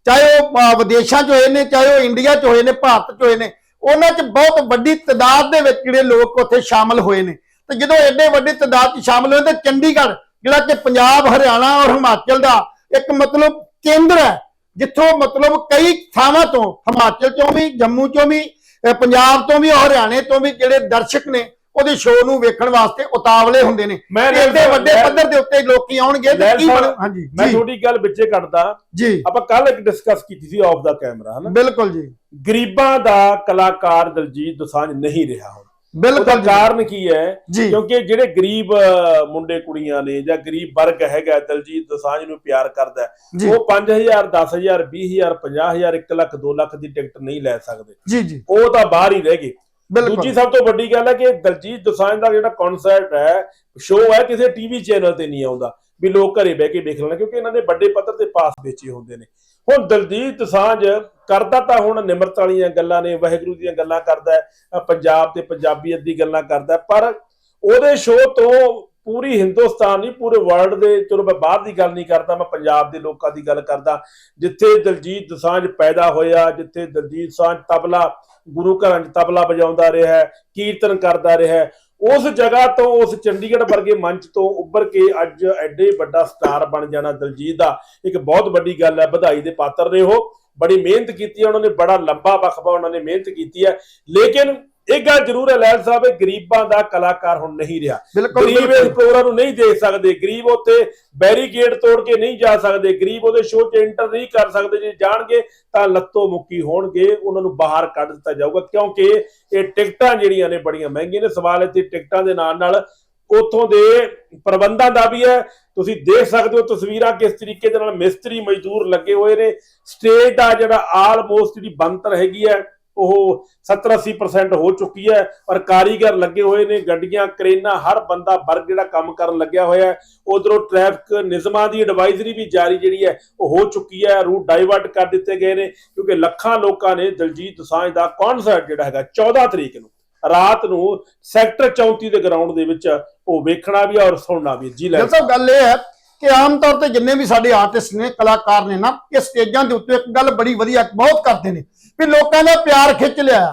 ਚਾਹੇ ਉਹ ਵਿਦੇਸ਼ਾਂ 'ਚ ਹੋਏ ਨੇ ਚਾਹੇ ਉਹ ਇੰਡੀਆ 'ਚ ਹੋਏ ਨੇ ਭਾਰਤ 'ਚ ਹੋਏ ਨੇ ਉਹਨਾਂ 'ਚ ਬਹੁਤ ਵੱਡੀ ਤਾਦਾਦ ਦੇ ਵਿੱਚ ਜਿਹੜੇ ਲੋਕ ਉੱਥੇ ਸ਼ਾਮਲ ਹੋਏ ਨੇ। ਤੇ ਜਦੋਂ ਐਡੇ ਵੱਡੀ ਤਾਦਾਦ 'ਚ ਸ਼ਾਮਲ ਹੋਏ ਤੇ ਚੰਡੀਗੜ੍ਹ ਜਿਹੜਾ ਕਿ ਪੰਜਾਬ ਹਰਿਆਣਾ ਔਰ ਹਿਮਾਚਲ ਦਾ ਇੱਕ ਮਤਲਬ ਕੇਂਦਰ ਹੈ ਜਿੱਥੋਂ ਮਤਲਬ ਕਈ ਥਾਵਾਂ ਤੋਂ ਹਿਮਾਚਲ ਚੋਂ ਵੀ ਜੰਮੂ ਚੋਂ ਵੀ ਪੰਜਾਬ ਤੋਂ ਵੀ ਹਰਿਆਣੇ ਤੋਂ ਵੀ ਜਿਹੜੇ ਦਰਸ਼ਕ ਨੇ ਉਹਦੇ ਸ਼ੋਅ ਨੂੰ ਵੇਖਣ ਵਾਸਤੇ ਉਤਾਵਲੇ ਹੁੰਦੇ ਨੇ। ਤੇ ਐਡੇ ਵੱਡੇ ਪੱਧਰ ਦੇ ਉੱਤੇ ਲੋਕੀ ਆਉਣਗੇ ਤੇ ਕੀ ਬਣੂ ਹਾਂਜੀ ਮੈਂ ਤੁਹਾਡੀ ਗੱਲ ਵਿੱਚੇ ਕੱਟਦਾ ਜੀ। ਆਪਾਂ ਕੱਲ ਇੱਕ ਡਿਸਕਸ ਕੀਤੀ ਸੀ ਆਫ ਦਾ ਕੈਮਰਾ ਹਨਾ? ਬਿਲਕੁਲ ਜੀ। ਗਰੀਬਾਂ ਦਾ ਕਲਾਕਾਰ ਦਲਜੀਤ ਦੋਸਾਂਝ ਨਹੀਂ ਰਿਹਾ ਬਿਲਕੁਲ ਕਾਰਨ ਕੀ ਹੈ? ਕਿਉਂਕਿ ਜਿਹੜੇ ਗਰੀਬ ਮੁੰਡੇ ਕੁੜੀਆਂ ਨੇ ਜਾਂ ਗਰੀਬ ਵਰਗ ਹੈਗਾ ਦਲਜੀਤ ਦੋਸਾਂਝ ਨੂੰ ਪਿਆਰ ਕਰਦਾ ਉਹ 5000 10000 20000 50000 1 ਲੱਖ 2 ਲੱਖ ਦੀ ਟਿਕਟ ਨਹੀਂ ਲੈ ਸਕਦੇ। ਜੀ ਜੀ। ਉਹ ਤਾਂ ਬਾਹਰ ਹੀ ਰਹਿ ਗਏ। ਦੂਜੀ ਸਭ ਤੋਂ ਵੱਡੀ ਗੱਲ ਹੈ ਕਿ ਦਲਜੀਤ ਦੋਸਾਂਝ ਦਾ ਜਿਹੜਾ ਕਨਸਰਟ ਹੈ ਸ਼ੋਅ ਹੈ ਕਿਸੇ ਟੀਵੀ ਚੈਨਲ ਤੇ ਨਹੀਂ ਆਉਂਦਾ। ਵੀ ਲੋਕ ਘਰੇ ਬਹਿ ਕੇ ਦੇਖ ਲੈਣ ਕਿਉਂਕਿ ਇਹਨਾਂ ਨੇ ਵੱਡੇ ਪੱਧਰ ਤੇ ਪਾਸ ਵੇਚੇ ਹੁੰਦੇ ਨੇ। ਹੁਣ ਦਲਜੀਤ ਸਾਂਝ ਕਰਦਾ ਤਾਂ ਹੁਣ ਨਿਮਰਤ ਵਾਲੀਆਂ ਗੱਲਾਂ ਨੇ, ਵਾਹਿਗੁਰੂ ਦੀਆਂ ਗੱਲਾਂ ਕਰਦਾ ਪੰਜਾਬ ਤੇ ਪੰਜਾਬੀਅਤ ਦੀ ਗੱਲਾਂ ਕਰਦਾ ਪਰ ਉਹਦੇ ਸ਼ੋਅ ਤੋਂ ਪੂਰੀ ਹਿੰਦੁਸਤਾਨ ਨਹੀਂ, ਪੂਰੇ ਵਰਲਡ ਦੇ, ਚਲੋ ਮੈਂ ਬਾਹਰ ਦੀ ਗੱਲ ਨਹੀਂ ਕਰਦਾ, ਮੈਂ ਪੰਜਾਬ ਦੇ ਲੋਕਾਂ ਦੀ ਗੱਲ ਕਰਦਾ, ਜਿੱਥੇ ਦਲਜੀਤ ਦੋਸਾਂਝ ਪੈਦਾ ਹੋਇਆ, ਜਿੱਥੇ ਦਲਜੀਤ ਸਾਂਝ ਤਬਲਾ ਗੁਰੂ ਘਰਾਂ 'ਚ ਤਬਲਾ ਵਜਾਉਂਦਾ ਰਿਹਾ ਕੀਰਤਨ ਕਰਦਾ ਰਿਹਾ ਉਸ ਜਗ੍ਹਾ ਤੋਂ, ਉਸ ਚੰਡੀਗੜ੍ਹ ਵਰਗੇ ਮੰਚ ਤੋਂ ਉੱਭਰ ਕੇ ਅੱਜ ਐਡੇ ਵੱਡਾ ਸਟਾਰ ਬਣ ਜਾਣਾ ਦਲਜੀਤ ਦਾ ਇੱਕ ਬਹੁਤ ਵੱਡੀ ਗੱਲ ਹੈ, ਵਧਾਈ ਦੇ ਪਾਤਰ ਨੇ ਉਹ ਬੜੀ ਮਿਹਨਤ ਕੀਤੀ ਹੈ, ਉਹਨਾਂ ਨੇ ਬੜਾ ਲੰਬਾ ਵਕਫਾ ਉਹਨਾਂ ਨੇ ਮਿਹਨਤ ਕੀਤੀ ਹੈ। ਲੇਕਿਨ ਇੱਕ ਗੱਲ ਜ਼ਰੂਰ ਹੈ ਲੈਲ ਸਾਹਿਬ ਇਹ ਗਰੀਬਾਂ ਦਾ ਕਲਾਕਾਰ ਹੁਣ ਨਹੀਂ ਰਿਹਾ। ਗਰੀਬ ਇਸ। ਪ੍ਰੋਗਰਾਮ ਨੂੰ ਨਹੀਂ ਦੇਖ ਸਕਦੇ। ਗਰੀਬ ਉੱਥੇ ਬੈਰੀਕੇਡ ਤੋੜ ਕੇ ਨਹੀਂ ਜਾ ਸਕਦੇ। ਗਰੀਬ ਉਹਦੇ ਸ਼ੋਅ 'ਚ ਐਂਟਰ ਨਹੀਂ ਕਰ ਸਕਦੇ। ਜੇ ਜਾਣਗੇ ਤਾਂ ਲੱਤੋਂ ਮੁੱਕੀ ਹੋਣਗੇ। ਉਹਨਾਂ ਨੂੰ ਬਾਹਰ ਕੱਢ ਦਿੱਤਾ ਜਾਊਗਾ ਕਿਉਂਕਿ ਇਹ ਟਿਕਟਾਂ ਜਿਹੜੀਆਂ ਨੇ ਬੜੀਆਂ ਮਹਿੰਗੀਆਂ ਨੇ। ਸਵਾਲ ਇੱਥੇ ਟਿਕਟਾਂ ਦੇ ਨਾਲ ਨਾਲ ਉਥੋਂ ਦੇ ਪ੍ਰਬੰਧਾਂ ਦਾ ਵੀ ਹੈ। ਤੁਸੀਂ ਦੇਖ ਸਕਦੇ ਹੋ ਤਸਵੀਰਾਂ ਕਿਸ ਤਰੀਕੇ ਦੇ ਨਾਲ ਮਿਸਤਰੀ ਮਜ਼ਦੂਰ ਲੱਗੇ ਹੋਏ ਨੇ। ਸਟੇਜ ਦਾ ਜਿਹੜਾ ਆਲਮੋਸਟ ਜਿਹੜੀ ਬੰਤਰ ਹੈਗੀ ਹੈ ਉਹ 70-80% ਹੋ ਚੁੱਕੀ ਹੈ ਔਰ ਕਾਰੀਗਰ ਲੱਗੇ ਹੋਏ ਨੇ, ਗੱਡੀਆਂ, ਕਰੇਨਾਂ, ਹਰ ਬੰਦਾ ਵਰਗ ਜਿਹੜਾ ਕੰਮ ਕਰਨ ਲੱਗਿਆ ਹੋਇਆ ਹੈ। ਉਧਰੋਂ ਟ੍ਰੈਫਿਕ ਨਿਯਮਾਂ ਦੀ ਐਡਵਾਈਜ਼ਰੀ ਵੀ ਜਾਰੀ ਜਿਹੜੀ ਹੈ, ਉਹ ਹੋ ਚੁੱਕੀ ਹੈ। ਰੂਟ ਡਾਈਵਰਟ ਕਰ ਦਿੱਤੇ ਗਏ ਨੇ, ਕਿਉਂਕਿ ਲੱਖਾਂ ਲੋਕਾਂ ਨੇ ਦਲਜੀਤ ਦੋਸਾਂਝ ਦਾ ਕਨਸਰਟ ਜਿਹੜਾ ਹੈਗਾ 14 ਤਰੀਕ ਨੂੰ, ਰਾਤ ਨੂੰ ਸੈਕਟਰ 34 ਦੇ ਗਰਾਊਂਡ ਦੇ ਵਿੱਚ ਉਹ ਵੇਖਣਾ ਵੀ ਔਰ ਸੁਣਨਾ ਵੀ ਜੀ ਲੈ। ਗੱਲ ਸਾਹਿਬ, ਗੱਲ ਇਹ ਹੈ ਕਿ ਆਮ ਤੌਰ ਤੇ ਜਿੰਨੇ ਵੀ ਸਾਡੇ ਆਰਟਿਸਟ ਨੇ, ਕਲਾਕਾਰ ਨੇ ਨਾ, ਇਹ ਸਟੇਜਾਂ ਦੇ ਉੱਤੇ ਇੱਕ ਗੱਲ ਬੜੀ ਵਧੀਆ, ਬਹੁਤ ਕਰਦੇ ਨੇ। ਵੀ ਲੋਕਾਂ ਦਾ ਪਿਆਰ ਖਿੱਚ ਲਿਆ।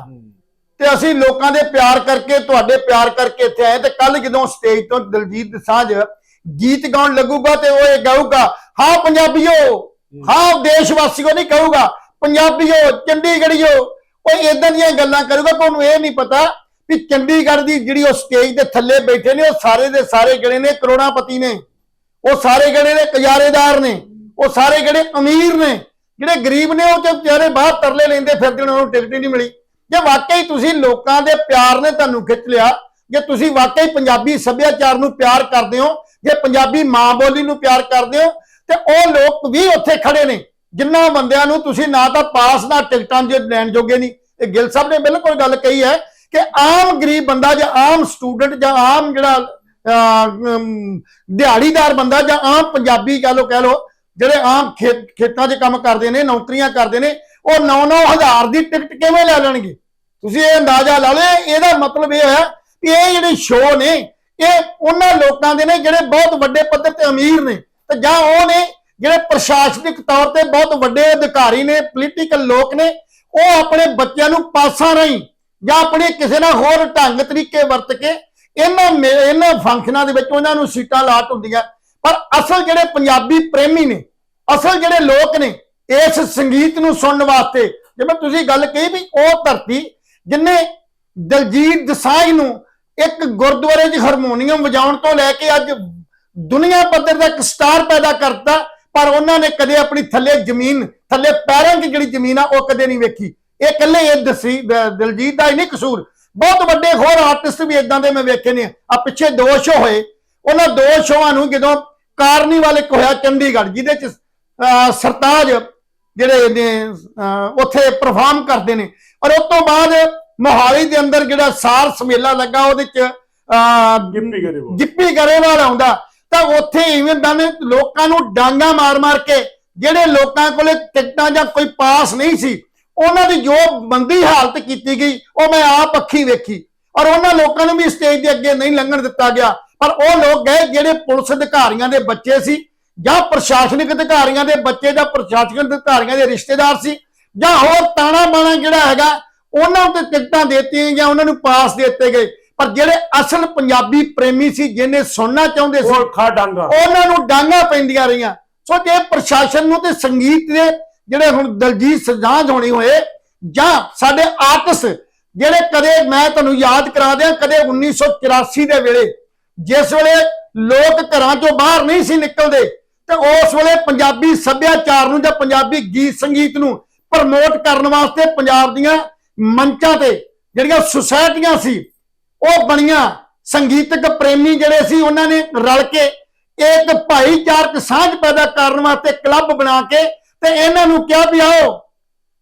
ਤੇ ਅਸੀਂ ਲੋਕਾਂ ਦੇ ਪਿਆਰ ਕਰਕੇ ਤੁਹਾਡੇ ਪਿਆਰ ਕਰਕੇ ਇੱਥੇ ਆਏ ਤੇ ਕੱਲ ਜਦੋਂ ਸਟੇਜ ਤੋਂ ਦਲਜੀਤ ਦਸਾਂਝ ਗੀਤ ਗਾਉਣ ਲੱਗੂਗਾ ਤੇ ਉਹ ਇਹ ਗਾਊਗਾ ਹਾਂ ਪੰਜਾਬੀਓ ਹਾਂ। ਦੇਸ਼ ਵਾਸੀਓ ਨਹੀਂ ਕਹੂਗਾ ਪੰਜਾਬੀਓ ਚੰਡੀਗੜ੍ਹੀਓ ਉਹ ਇਦਾਂ ਦੀਆਂ ਗੱਲਾਂ ਕਰੂਗਾ ਤੁਹਾਨੂੰ ਇਹ ਨਹੀਂ ਪਤਾ ਵੀ ਚੰਡੀਗੜ੍ਹ ਦੀ ਜਿਹੜੀ ਉਹ ਸਟੇਜ ਦੇ ਥੱਲੇ ਬੈਠੇ ਨੇ ਉਹ ਸਾਰੇ ਦੇ ਸਾਰੇ ਜਿਹੜੇ ਨੇ ਕਰੋੜਾਪਤੀ ਨੇ। ਉਹ ਸਾਰੇ ਜਿਹੜੇ ਨੇ ਕਜਾਰੇਦਾਰ ਨੇ। ਉਹ ਸਾਰੇ ਜਿਹੜੇ ਅਮੀਰ ਨੇ। ਜਿਹੜੇ ਗਰੀਬ ਨੇ ਉਹ ਤੇ ਵਿਚਾਰੇ ਬਾਹਰ ਤਰਲੇ ਲੈਂਦੇ ਫਿਰਦੇ ਨੇ, ਉਹਨਾਂ ਨੂੰ ਟਿਕਟ ਹੀ ਨਹੀਂ ਮਿਲੀ। ਜੇ ਵਾਕਈ ਤੁਸੀਂ ਲੋਕਾਂ ਦੇ ਪਿਆਰ ਨੇ ਤੁਹਾਨੂੰ ਖਿੱਚ ਲਿਆ, ਜੇ ਤੁਸੀਂ ਵਾਕਈ ਪੰਜਾਬੀ ਸੱਭਿਆਚਾਰ ਨੂੰ ਪਿਆਰ ਕਰਦੇ ਹੋ, ਜੇ ਪੰਜਾਬੀ ਮਾਂ ਬੋਲੀ ਨੂੰ ਪਿਆਰ ਕਰਦੇ ਹੋ, ਤੇ ਉਹ ਲੋਕ ਵੀ ਉੱਥੇ ਖੜੇ ਨੇ, ਜਿੰਨਾ ਬੰਦਿਆਂ ਨੂੰ ਤੁਸੀਂ ਨਾ ਤਾਂ ਪਾਸ ਨਾ ਟਿਕਟਾਂ ਜੇ ਲੈਣ ਜੋਗੇ ਨਹੀਂ। ਇਹ ਗਿੱਲ ਸਾਹਿਬ ਨੇ ਬਿਲਕੁਲ ਗੱਲ ਕਹੀ ਹੈ ਕਿ ਆਮ ਗਰੀਬ ਬੰਦਾ ਜਾਂ ਆਮ ਸਟੂਡੈਂਟ ਜਾਂ ਆਮ ਜਿਹੜਾ ਦਿਹਾੜੀਦਾਰ ਬੰਦਾ ਜਾਂ ਆਮ ਪੰਜਾਬੀ ਕਹ ਲੋ ਕਹਿ ਲੋ ਜਿਹੜੇ ਆਮ ਖੇਤ ਖੇਤਾਂ 'ਚ ਕੰਮ ਕਰਦੇ ਨੇ, ਨੌਕਰੀਆਂ ਕਰਦੇ ਨੇ, ਉਹ 9-9 ਹਜ਼ਾਰ ਦੀ ਟਿਕਟ ਕਿਵੇਂ ਲੈ ਲੈਣਗੇ? ਤੁਸੀਂ ਇਹ ਅੰਦਾਜ਼ਾ ਲਾ ਲਓ ਇਹਦਾ ਮਤਲਬ ਇਹ ਹੈ ਕਿ ਇਹ ਜਿਹੜੇ ਸ਼ੋਅ ਨੇ, ਇਹ ਉਹਨਾਂ ਲੋਕਾਂ ਦੇ ਨੇ ਜਿਹੜੇ ਬਹੁਤ ਵੱਡੇ ਪੱਧਰ ਤੇ ਅਮੀਰ ਨੇ। ਤੇ ਜਾਂ ਉਹ ਨੇ ਜਿਹੜੇ ਪ੍ਰਸ਼ਾਸਨਿਕ ਤੌਰ ਤੇ ਬਹੁਤ ਵੱਡੇ ਅਧਿਕਾਰੀ ਨੇ ਪੋਲੀਟੀਕਲ ਲੋਕ ਨੇ, ਉਹ ਆਪਣੇ ਬੱਚਿਆਂ ਨੂੰ ਪਾਸਾਂ ਰਾਹੀਂ ਜਾਂ ਆਪਣੇ ਕਿਸੇ ਨਾਲ ਹੋਰ ਢੰਗ ਤਰੀਕੇ ਵਰਤ ਕੇ ਇਹਨਾਂ ਮੇ- ਇਹਨਾਂ ਫੰਕਸ਼ਨਾਂ ਦੇ ਵਿੱਚ ਉਹਨਾਂ ਨੂੰ ਸੀਟਾਂ ਲਾਟ ਹੁੰਦੀਆਂ। ਪਰ ਅਸਲ ਜਿਹੜੇ ਪੰਜਾਬੀ ਪ੍ਰੇਮੀ ਨੇ, ਅਸਲ ਜਿਹੜੇ ਲੋਕ ਨੇ, ਇਸ ਸੰਗੀਤ ਨੂੰ ਸੁਣਨ ਵਾਸਤੇ, ਜਿਵੇਂ ਤੁਸੀਂ ਗੱਲ ਕਹੀ ਵੀ ਉਹ ਧਰਤੀ ਜਿਨੇ ਦਲਜੀਤ ਦਸਾਈ ਨੂੰ ਇੱਕ ਗੁਰਦੁਆਰੇ 'ਚ ਹਾਰਮੋਨੀਅਮ ਵਜਾਉਣ ਤੋਂ ਲੈ ਕੇ ਅੱਜ ਦੁਨੀਆ ਪੱਧਰ ਦਾ ਇੱਕ ਸਟਾਰ ਪੈਦਾ ਕਰਤਾ, ਪਰ ਉਹਨਾਂ ਨੇ ਕਦੇ ਆਪਣੀ ਥੱਲੇ ਜ਼ਮੀਨ, ਥੱਲੇ ਪੈਰਾਂ 'ਚ ਜਿਹੜੀ ਜ਼ਮੀਨ ਆ, ਉਹ ਕਦੇ ਨਹੀਂ ਵੇਖੀ। ਇਹ ਇਕੱਲੇ ਇਹ ਦਸੀ ਦਲਜੀਤ ਦਾ ਹੀ ਨਹੀਂ ਕਸੂਰ। ਬਹੁਤ ਵੱਡੇ ਹੋਰ ਆਰਟਿਸਟ ਵੀ ਇਦਾਂ ਦੇ ਮੈਂ ਵੇਖੇ ਨੇ। ਆ ਪਿੱਛੇ ਦੋ ਸ਼ੋ ਹੋਏ। ਉਹਨਾਂ ਦੋ ਸ਼ੋਆਂ ਨੂੰ ਜਦੋਂ ਕਾਰਨੀਵਲ ਇੱਕ ਹੋਇਆ ਚੰਡੀਗੜ੍ਹ ਜਿਹਦੇ 'ਚ ਸਰਤਾਜ ਜਿਹੜੇ ਨੇ ਉੱਥੇ ਪਰਫਾਰਮ ਕਰਦੇ ਨੇ। ਔਰ ਉਸ ਤੋਂ ਬਾਅਦ ਮੋਹਾਲੀ ਦੇ ਅੰਦਰ ਜਿਹੜਾ ਸਾਰ ਸਮੇਲਾ ਲੱਗਾ ਉਹਦੇ 'ਚ ਗਿੱਪੀ ਗਰੇਵਾਲ। ਗਿੱਪੀ ਗਰੇਵਾਲ ਆਉਂਦਾ। ਤਾਂ ਉੱਥੇ ਇਵੇਂ ਦਾ ਨੇ ਲੋਕਾਂ ਨੂੰ ਡਾਂਗਾ ਮਾਰ-ਮਾਰ ਕੇ ਜਿਹੜੇ ਲੋਕਾਂ ਕੋਲੇ ਟਿਕਟਾਂ ਜਾਂ ਕੋਈ ਪਾਸ ਨਹੀਂ ਸੀ ਉਹਨਾਂ ਦੀ ਜੋ ਬੰਦੀ ਹਾਲਤ ਕੀਤੀ ਗਈ ਉਹ ਮੈਂ ਆਪ ਅੱਖੀ ਵੇਖੀ। ਔਰ ਉਹਨਾਂ ਲੋਕਾਂ ਨੂੰ ਵੀ ਸਟੇਜ ਦੇ ਅੱਗੇ ਨਹੀਂ ਲੰਘਣ ਦਿੱਤਾ ਗਿਆ। ਪਰ ਉਹ ਲੋਕ ਗਏ ਜਿਹੜੇ ਪੁਲਿਸ ਅਧਿਕਾਰੀਆਂ ਦੇ ਬੱਚੇ ਸੀ ਜਾਂ ਪ੍ਰਸ਼ਾਸਨਿਕ ਅਧਿਕਾਰੀਆਂ ਦੇ ਬੱਚੇ ਜਾਂ ਪ੍ਰਸ਼ਾਸਨਿਕ ਅਧਿਕਾਰੀਆਂ ਦੇ ਰਿਸ਼ਤੇਦਾਰ ਸੀ ਜਾਂ ਹੋਰ ਤਾਣਾ ਬਾਣਾ ਜਿਹੜਾ ਹੈਗਾ ਉਹਨਾਂ ਉੱਤੇ ਟਿਕਟਾਂ ਦੇਤੀਆਂ ਜਾਂ ਉਹਨਾਂ ਨੂੰ ਪਾਸ ਦਿੱਤੇ ਗਏ। ਪਰ ਜਿਹੜੇ ਅਸਲ ਪੰਜਾਬੀ ਪ੍ਰੇਮੀ ਸੀ ਜਿਹਨੇ ਸੁਣਨਾ ਚਾਹੁੰਦੇ ਸੀ ਉਹ ਖਾ ਡਾਂਗਾ। ਉਹਨਾਂ ਨੂੰ ਡਾਂਗਾ ਪੈਂਦੀਆਂ ਰਹੀਆਂ। ਸੋ ਜੇ ਪ੍ਰਸ਼ਾਸਨ ਨੂੰ ਤੇ ਸੰਗੀਤ ਦੇ ਜਿਹੜੇ ਹੁਣ ਦਲਜੀਤ ਸਰਜਾਂਝ ਹੋਣੀ ਹੋਏ ਜਾਂ ਸਾਡੇ ਆਰਟਿਸਟ ਜਿਹੜੇ ਕਦੇ ਮੈਂ ਤੁਹਾਨੂੰ ਯਾਦ ਕਰਾ ਦਿਆਂ ਕਦੇ 1984 ਦੇ ਵੇਲੇ ਜਿਸ ਵੇਲੇ ਲੋਕ ਘਰਾਂ ਚੋਂ ਬਾਹਰ ਨਹੀਂ ਸੀ ਨਿਕਲਦੇ, ਤੇ ਉਸ ਵੇਲੇ ਪੰਜਾਬੀ ਸੱਭਿਆਚਾਰ ਨੂੰ ਜਾਂ ਪੰਜਾਬੀ ਗੀਤ ਸੰਗੀਤ ਨੂੰ ਪ੍ਰਮੋਟ ਕਰਨ ਵਾਸਤੇ ਪੰਜਾਬ ਦੀਆਂ ਮੰਚਾਂ ਤੇ ਜਿਹੜੀਆਂ ਸੁਸਾਇਟੀਆਂ ਸੀ, ਉਹ ਬਣੀਆਂ। ਸੰਗੀਤਕ ਪ੍ਰੇਮੀ ਜਿਹੜੇ ਸੀ, ਉਹਨਾਂ ਨੇ ਰਲ ਕੇ ਇੱਕ ਭਾਈਚਾਰਕ ਸਾਂਝ ਪੈਦਾ ਕਰਨ ਵਾਸਤੇ ਕਲੱਬ ਬਣਾ ਕੇ ਤੇ ਇਹਨਾਂ ਨੂੰ ਕਿਹਾ ਵੀ ਆਓ,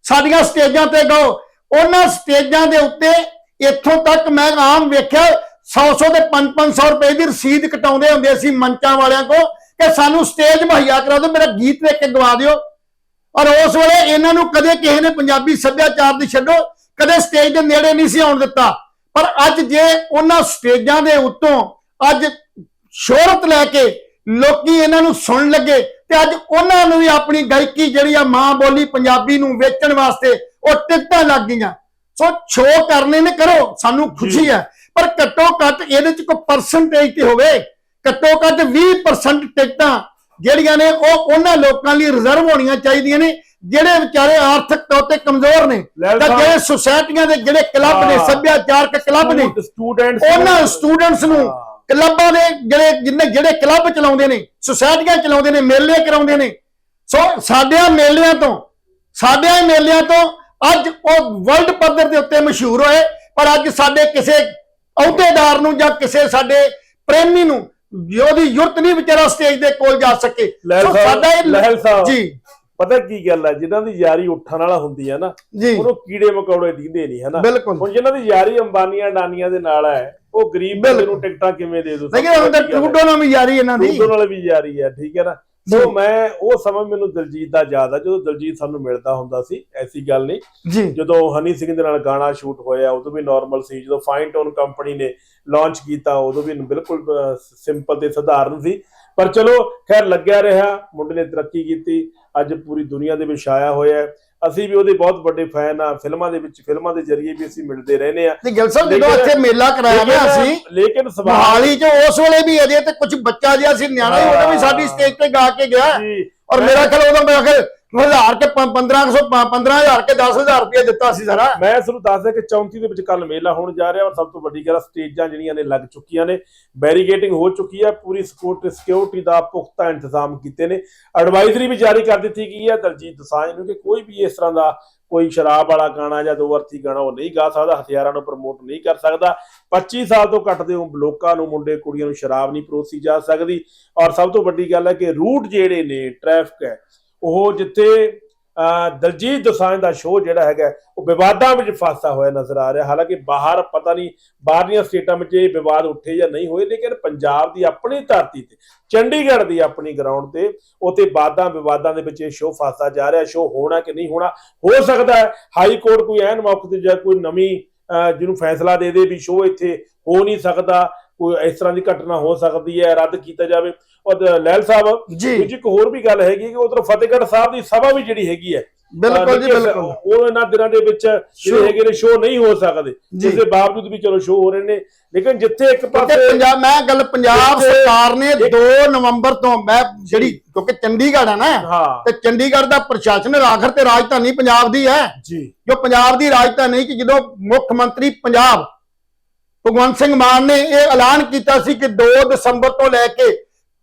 ਸਾਡੀਆਂ ਸਟੇਜਾਂ ਤੇ ਗਾਓ। ਉਹਨਾਂ ਸਟੇਜਾਂ ਦੇ ਉੱਤੇ ਇੱਥੋਂ ਤੱਕ ਮੈਂ ਆਮ ਵੇਖਿਆ 100-100 ਤੇ 5-500 ਰੁਪਏ ਦੀ ਰਸੀਦ ਕਟਾਉਂਦੇ ਹੁੰਦੇ ਸੀ ਮੰਚਾਂ ਵਾਲਿਆਂ ਕੋ ਕਿ ਸਾਨੂੰ ਸਟੇਜ ਮੁਹੱਈਆ ਕਰਾ ਦਿਓ, ਮੇਰਾ ਗੀਤ ਵੇਖ ਕੇ ਗਵਾ ਦਿਓ। ਔਰ ਉਸ ਵੇਲੇ ਇਹਨਾਂ ਨੂੰ ਕਦੇ ਕਿਸੇ ਨੇ ਪੰਜਾਬੀ ਸੱਭਿਆਚਾਰ ਦੀ ਛੱਡੋ, ਕਦੇ ਸਟੇਜ ਦੇ ਨੇੜੇ ਨਹੀਂ ਸੀ ਆਉਣ ਦਿੱਤਾ। ਪਰ ਅੱਜ ਜੇ ਉਹਨਾਂ ਸਟੇਜਾਂ ਦੇ ਉੱਤੋਂ ਅੱਜ ਸ਼ੋਹਰਤ ਲੈ ਕੇ ਲੋਕੀ ਇਹਨਾਂ ਨੂੰ ਸੁਣਨ ਲੱਗੇ, ਤੇ ਅੱਜ ਉਹਨਾਂ ਨੂੰ ਵੀ ਆਪਣੀ ਗਾਇਕੀ ਜਿਹੜੀ ਆ ਮਾਂ ਬੋਲੀ ਪੰਜਾਬੀ ਨੂੰ ਵੇਚਣ ਵਾਸਤੇ ਉਹ ਟਿਕਟਾਂ ਲੱਗ ਗਈਆਂ। ਸੋ ਸ਼ੋਅ ਕਰਨੇ ਨੇ ਕਰੋ, ਸਾਨੂੰ ਖੁਸ਼ੀ ਹੈ। ਪਰ ਘੱਟੋ ਘੱਟ ਇਹਦੇ ਚ ਕੋਈ ਪਰਸੈਂਟੇਜ ਤੇ ਹੋਵੇ ਘੱਟੋ ਘੱਟ 20% ਟਿਕਟਾਂ ਜਿਹੜੀਆਂ ਨੇ ਉਹ ਉਹਨਾਂ ਲੋਕਾਂ ਲਈ ਰਿਜ਼ਰਵ ਹੋਣੀਆਂ ਚਾਹੀਦੀਆਂ ਨੇ ਜਿਹੜੇ ਵਿਚਾਰੇ ਆਰਥਿਕ ਤੌਰ ਤੇ ਕਮਜ਼ੋਰ ਨੇ ਤਾਂ ਜਿਹੜੇ ਸੁਸਾਇਟੀਆਂ ਦੇ ਜਿਹੜੇ ਕਲੱਬ ਨੇ। ਸੱਭਿਆਚਾਰਕ ਕਲੱਬ ਨੇ ਸਟੂਡੈਂਟਸ ਉਹਨਾਂ ਸਟੂਡੈਂਟਸ ਨੂੰ। ਕਲੱਬਾਂ ਦੇ ਜਿਹੜੇ ਜਿੰਨੇ ਜਿਹੜੇ ਕਲੱਬ ਚਲਾਉਂਦੇ ਨੇ ਸੁਸਾਇਟੀਆਂ ਚਲਾਉਂਦੇ ਨੇ ਮੇਲੇ ਕਰਾਉਂਦੇ ਨੇ ਸੋ ਸਾਡਿਆਂ ਮੇਲਿਆਂ ਤੋਂ ਸਾਡਿਆਂ ਮੇਲਿਆਂ ਤੋਂ ਅੱਜ ਉਹ ਵਰਲਡ ਪੱਧਰ ਦੇ ਉੱਤੇ ਮਸ਼ਹੂਰ ਹੋਏ ਪਰ ਅੱਜ ਸਾਡੇ ਕਿਸੇ ਅਹੁਦੇਦਾਰ ਨੂੰ ਜਾਂ ਕਿਸੇ ਸਾਡੇ ਪ੍ਰੇਮੀ ਨੂੰ ਉਹਦੀ ਯੁਰਤ ਨਹੀਂ ਵਿਚਾਰਾ ਸਟੇਜ ਦੇ ਕੋਲ ਜਾ ਸਕੇ। ਲਹਿਲ ਸੋ ਸਾਹਿਬ ਸਾਡਾ ਇਹ ਲਹਿਲ ਸਾਹਿਬ ਜੀ। ਪਤਾ ਕੀ ਗੱਲ ਹੈ ਜਿਨ੍ਹਾਂ ਦੀ ਯਾਰੀ ਉੱਠਣ ਵਾਲਾ ਹੁੰਦੀ ਹੈ ਨਾ ਜੀ। ਉਹਨੂੰ ਕੀੜੇ ਮਕੌੜੇ ਦੀਂਦੇ ਨਹੀਂ ਹਨਾ? ਬਿਲਕੁਲ। ਹੁਣ ਜਿਨ੍ਹਾਂ ਦੀ ਯਾਰੀ ਅੰਬਾਨੀਆਂ ਡਾਨੀਆਂ ਦੇ ਨਾਲ ਹੈ ਉਹ ਗਰੀਬ ਬੰਦੇ ਨੂੰ ਟਿਕਟਾਂ ਕਿਵੇਂ ਦੇ ਦੂ ਤਾਂ ਟਰੂਡੋ ਨਾਲ ਵੀ ਯਾਰੀ ਇਹਨਾਂ ਦੀ। ਟਰੂਡੋ ਨਾਲ ਵੀ ਯਾਰੀ ਹੈ ਠੀਕ ਹੈ ਨਾ? ਸੋ ਮੈਂ ਉਹ ਸਮਾਂ ਮੈਨੂੰ ਦਲਜੀਤ ਦਾ ਯਾਦ ਆ ਜਦੋਂ ਦਲਜੀਤ ਸਾਨੂੰ ਮਿਲਦਾ ਹੁੰਦਾ ਸੀ ਐਸੀ ਗੱਲ ਨਹੀਂ। ਜੀ। ਜਦੋਂ ਹਨੀ ਸਿੰਘ ਦੇ ਨਾਲ ਗਾਣਾ ਸ਼ੂਟ ਹੋਇਆ ਉਦੋਂ ਵੀ ਨਾਰਮਲ ਸੀ ਜਦੋਂ ਫਾਈਨ ਟੋਨ ਕੰਪਨੀ ਨੇ ਲਾਂਚ ਕੀਤਾ ਉਦੋਂ ਵੀ ਬਿਲਕੁਲ ਸਿੰਪਲ ਤੇ ਸਧਾਰਨ ਸੀ। ਪਰ ਚਲੋ ਖੈਰ ਲੱਗਿਆ ਰਿਹਾ ਮੁੰਡੇ ਨੇ ਤਰੱਕੀ ਕੀਤੀ ਅੱਜ ਪੂਰੀ ਦੁਨੀਆ ਦੇ ਵਿੱਚ ਛਾਇਆ ਹੋਇਆ ਹੈ। ਅਸੀਂ ਵੀ ਉਹਦੇ ਬਹੁਤ ਵੱਡੇ ਫੈਨ ਆ ਫਿਲਮਾਂ ਦੇ ਵਿੱਚ ਫਿਲਮਾਂ ਦੇ ਜ਼ਰੀਏ ਵੀ ਅਸੀਂ ਮਿਲਦੇ ਰਹਿੰਦੇ ਆ। ਤੇ ਗਿਲ ਜਦੋਂ ਇੱਥੇ ਮੇਲਾ ਕਰਾਇਆ ਨਾ ਅਸੀਂ ਲੇਕਿਨ ਮਹਾਲੀ 'ਚ ਉਸ ਵੇਲੇ ਵੀ ਅਜੇ ਤੇ ਕੁਝ ਬੱਚਾ ਜਿਹਾ ਸੀ ਨਿਆਣਾ ਹੀ ਉਹਨੇ ਵੀ ਸਾਡੀ ਸਟੇਜ ਤੇ ਗਾ ਕੇ ਗਿਆ। ਔਰ ਮੇਰਾ ਖਿਆਲ ਉਹਦਾ ਮੈਂ ਆਖਿਰ ਹਜ਼ਾਰ ਕੇ 1500 15000 ਕੇ 10000 ਰੁਪਏ ਦਿੱਤਾ ਸੀ ਸਾਰਾ ਮੈਂ ਤੁਹਾਨੂੰ ਦੱਸ ਦਿਆਂ ਕਿ 34 ਦੇ ਵਿੱਚ ਕੱਲ ਮੇਲਾ ਹੋਣ ਜਾ ਰਿਹਾ ਔਰ ਸਭ ਤੋਂ ਵੱਡੀ ਗੱਲ ਸਟੇਜਾਂ ਜਿਹੜੀਆਂ ਨੇ ਲੱਗ ਚੁੱਕੀਆਂ ਨੇ। ਬੈਰੀਗੇਟਿੰਗ ਹੋ ਚੁੱਕੀ ਹੈ, ਪੂਰੀ ਸਕਿਉਰਟੀ ਸਿਕਿਉਰਿਟੀ ਦਾ ਪੁਖਤਾ ਇੰਤਜ਼ਾਮ ਕੀਤੇ ਨੇ। ਐਡਵਾਈਜ਼ਰੀ ਵੀ ਜਾਰੀ ਕਰ ਦਿੱਤੀ ਗਈ ਹੈ। ਦਲਜੀਤ ਦਸਾਂਝ ਨੂੰ ਕਿ ਕੋਈ ਵੀ ਇਸ ਤਰ੍ਹਾਂ ਦਾ ਕੋਈ ਸ਼ਰਾਬ ਵਾਲਾ ਗਾਣਾ ਜਾਂ ਦੋ ਅਰਥੀ ਗਾਣਾ ਉਹ ਨਹੀਂ ਗਾ ਸਕਦਾ, ਹਥਿਆਰਾਂ ਨੂੰ ਪ੍ਰਮੋਟ ਨਹੀਂ ਕਰ ਸਕਦਾ। 25 ਸਾਲ ਤੋਂ ਘੱਟ ਦੇ ਲੋਕਾਂ ਨੂੰ, ਮੁੰਡੇ ਕੁੜੀਆਂ ਨੂੰ ਸ਼ਰਾਬ ਨਹੀਂ ਪਰੋਸੀ ਜਾ ਸਕਦੀ। ਔਰ ਸਭ ਤੋਂ ਵੱਡੀ ਗੱਲ ਹੈ ਕਿ ਰੂਟ ਜਿਹੜੇ ਨੇ ਟ੍ਰੈਫਿਕ ਹੈ ਉਹ ਜਿੱਥੇ ਦਲਜੀਤ ਦੋਸਾਂਝ ਦਾ ਸ਼ੋਅ ਜਿਹੜਾ ਹੈਗਾ, ਉਹ ਵਿਵਾਦਾਂ ਵਿੱਚ ਫਸਾ ਹੋਇਆ ਨਜ਼ਰ ਆ ਰਿਹਾ। ਹਾਲਾਂਕਿ ਬਾਹਰ ਪਤਾ ਨਹੀਂ ਬਾਹਰਲੀਆਂ ਸਟੇਟਾਂ ਵਿੱਚ ਇਹ ਵਿਵਾਦ ਉੱਠੇ ਜਾਂ ਨਹੀਂ ਹੋਏ, ਲੇਕਿਨ ਪੰਜਾਬ ਦੀ ਆਪਣੀ ਧਰਤੀ ਤੇ, ਚੰਡੀਗੜ੍ਹ ਦੀ ਆਪਣੀ ਗਰਾਊਂਡ ਤੇ ਉਤੇ ਬਾਦਾਂ ਵਿਵਾਦਾਂ ਦੇ ਵਿੱਚ ਇਹ ਸ਼ੋਅ ਫਸਦਾ ਜਾ ਰਿਹਾ। ਸ਼ੋਅ ਹੋਣਾ ਕਿ ਨਹੀਂ ਹੋਣਾ, ਹੋ ਸਕਦਾ ਹੈ। ਹਾਈ ਕੋਰਟ ਕੋਈ ਐਨ ਮੌਕੇ ਤੇ ਜਾਂ ਕੋਈ ਨਵੀਂ ਜਿਹਨੂੰ ਫੈਸਲਾ ਦੇ ਦੇ ਵੀ ਸ਼ੋਅ ਇੱਥੇ ਹੋ ਨਹੀਂ ਸਕਦਾ, ਕੋਈ ਇਸ ਤਰ੍ਹਾਂ ਦੀ ਘਟਨਾ ਹੋ ਸਕਦੀ ਹੈ, ਰੱਦ ਕੀਤਾ ਜਾਵੇ। ਲਹਿਲ ਸਾਹਿਬ ਜੀ। ਦੂਜੀ ਇੱਕ ਹੋਰ ਵੀ ਗੱਲ ਹੈਗੀ ਕਿ ਉਧਰ ਫਤਿਹਗੜ੍ਹ ਸਾਹਿਬ ਦੀ ਸਭਾ ਵੀ ਜਿਹੜੀ ਹੈਗੀ ਹੈ ਬਿਲਕੁਲ ਜੀ ਬਿਲਕੁਲ। ਉਹ ਇਹਨਾਂ ਦਿਨਾਂ ਦੇ ਵਿੱਚ ਜਿਹੜੇ ਹੈਗੇ ਨੇ ਸ਼ੋਅ ਨਹੀਂ ਹੋ ਸਕਦੇ। ਜਿਸ ਦੇ ਬਾਵਜੂਦ ਵੀ ਚਲੋ ਸ਼ੋਅ ਹੋ ਰਹੇ ਨੇ। ਲੇਕਿਨ ਜਿੱਥੇ ਇੱਕ ਪਾਸੇ ਪੰਜਾਬ ਮੈਂ ਗੱਲ ਪੰਜਾਬ ਸਰਕਾਰ ਨੇ 2 ਨਵੰਬਰ ਤੋਂ ਮੈਂ ਜਿਹੜੀ ਕਿਉਂਕਿ ਚੰਡੀਗੜ੍ਹ ਹੈ ਨਾ ਤੇ ਚੰਡੀਗੜ੍ਹ ਦਾ ਪ੍ਰਸ਼ਾਸਨ ਆਖਰ ਤੇ ਰਾਜਧਾਨੀ ਪੰਜਾਬ ਦੀ ਹੈ। ਜੀ। ਜੋ ਪੰਜਾਬ ਦੀ ਰਾਜਧਾਨੀ ਕਿ ਜਦੋਂ ਮੁੱਖ ਮੰਤਰੀ ਪੰਜਾਬ ਭਗਵੰਤ ਸਿੰਘ ਮਾਨ ਨੇ ਇਹ ਐਲਾਨ ਕੀਤਾ ਸੀ ਕਿ 2 ਦਸੰਬਰ ਤੋਂ ਲੈ ਕੇ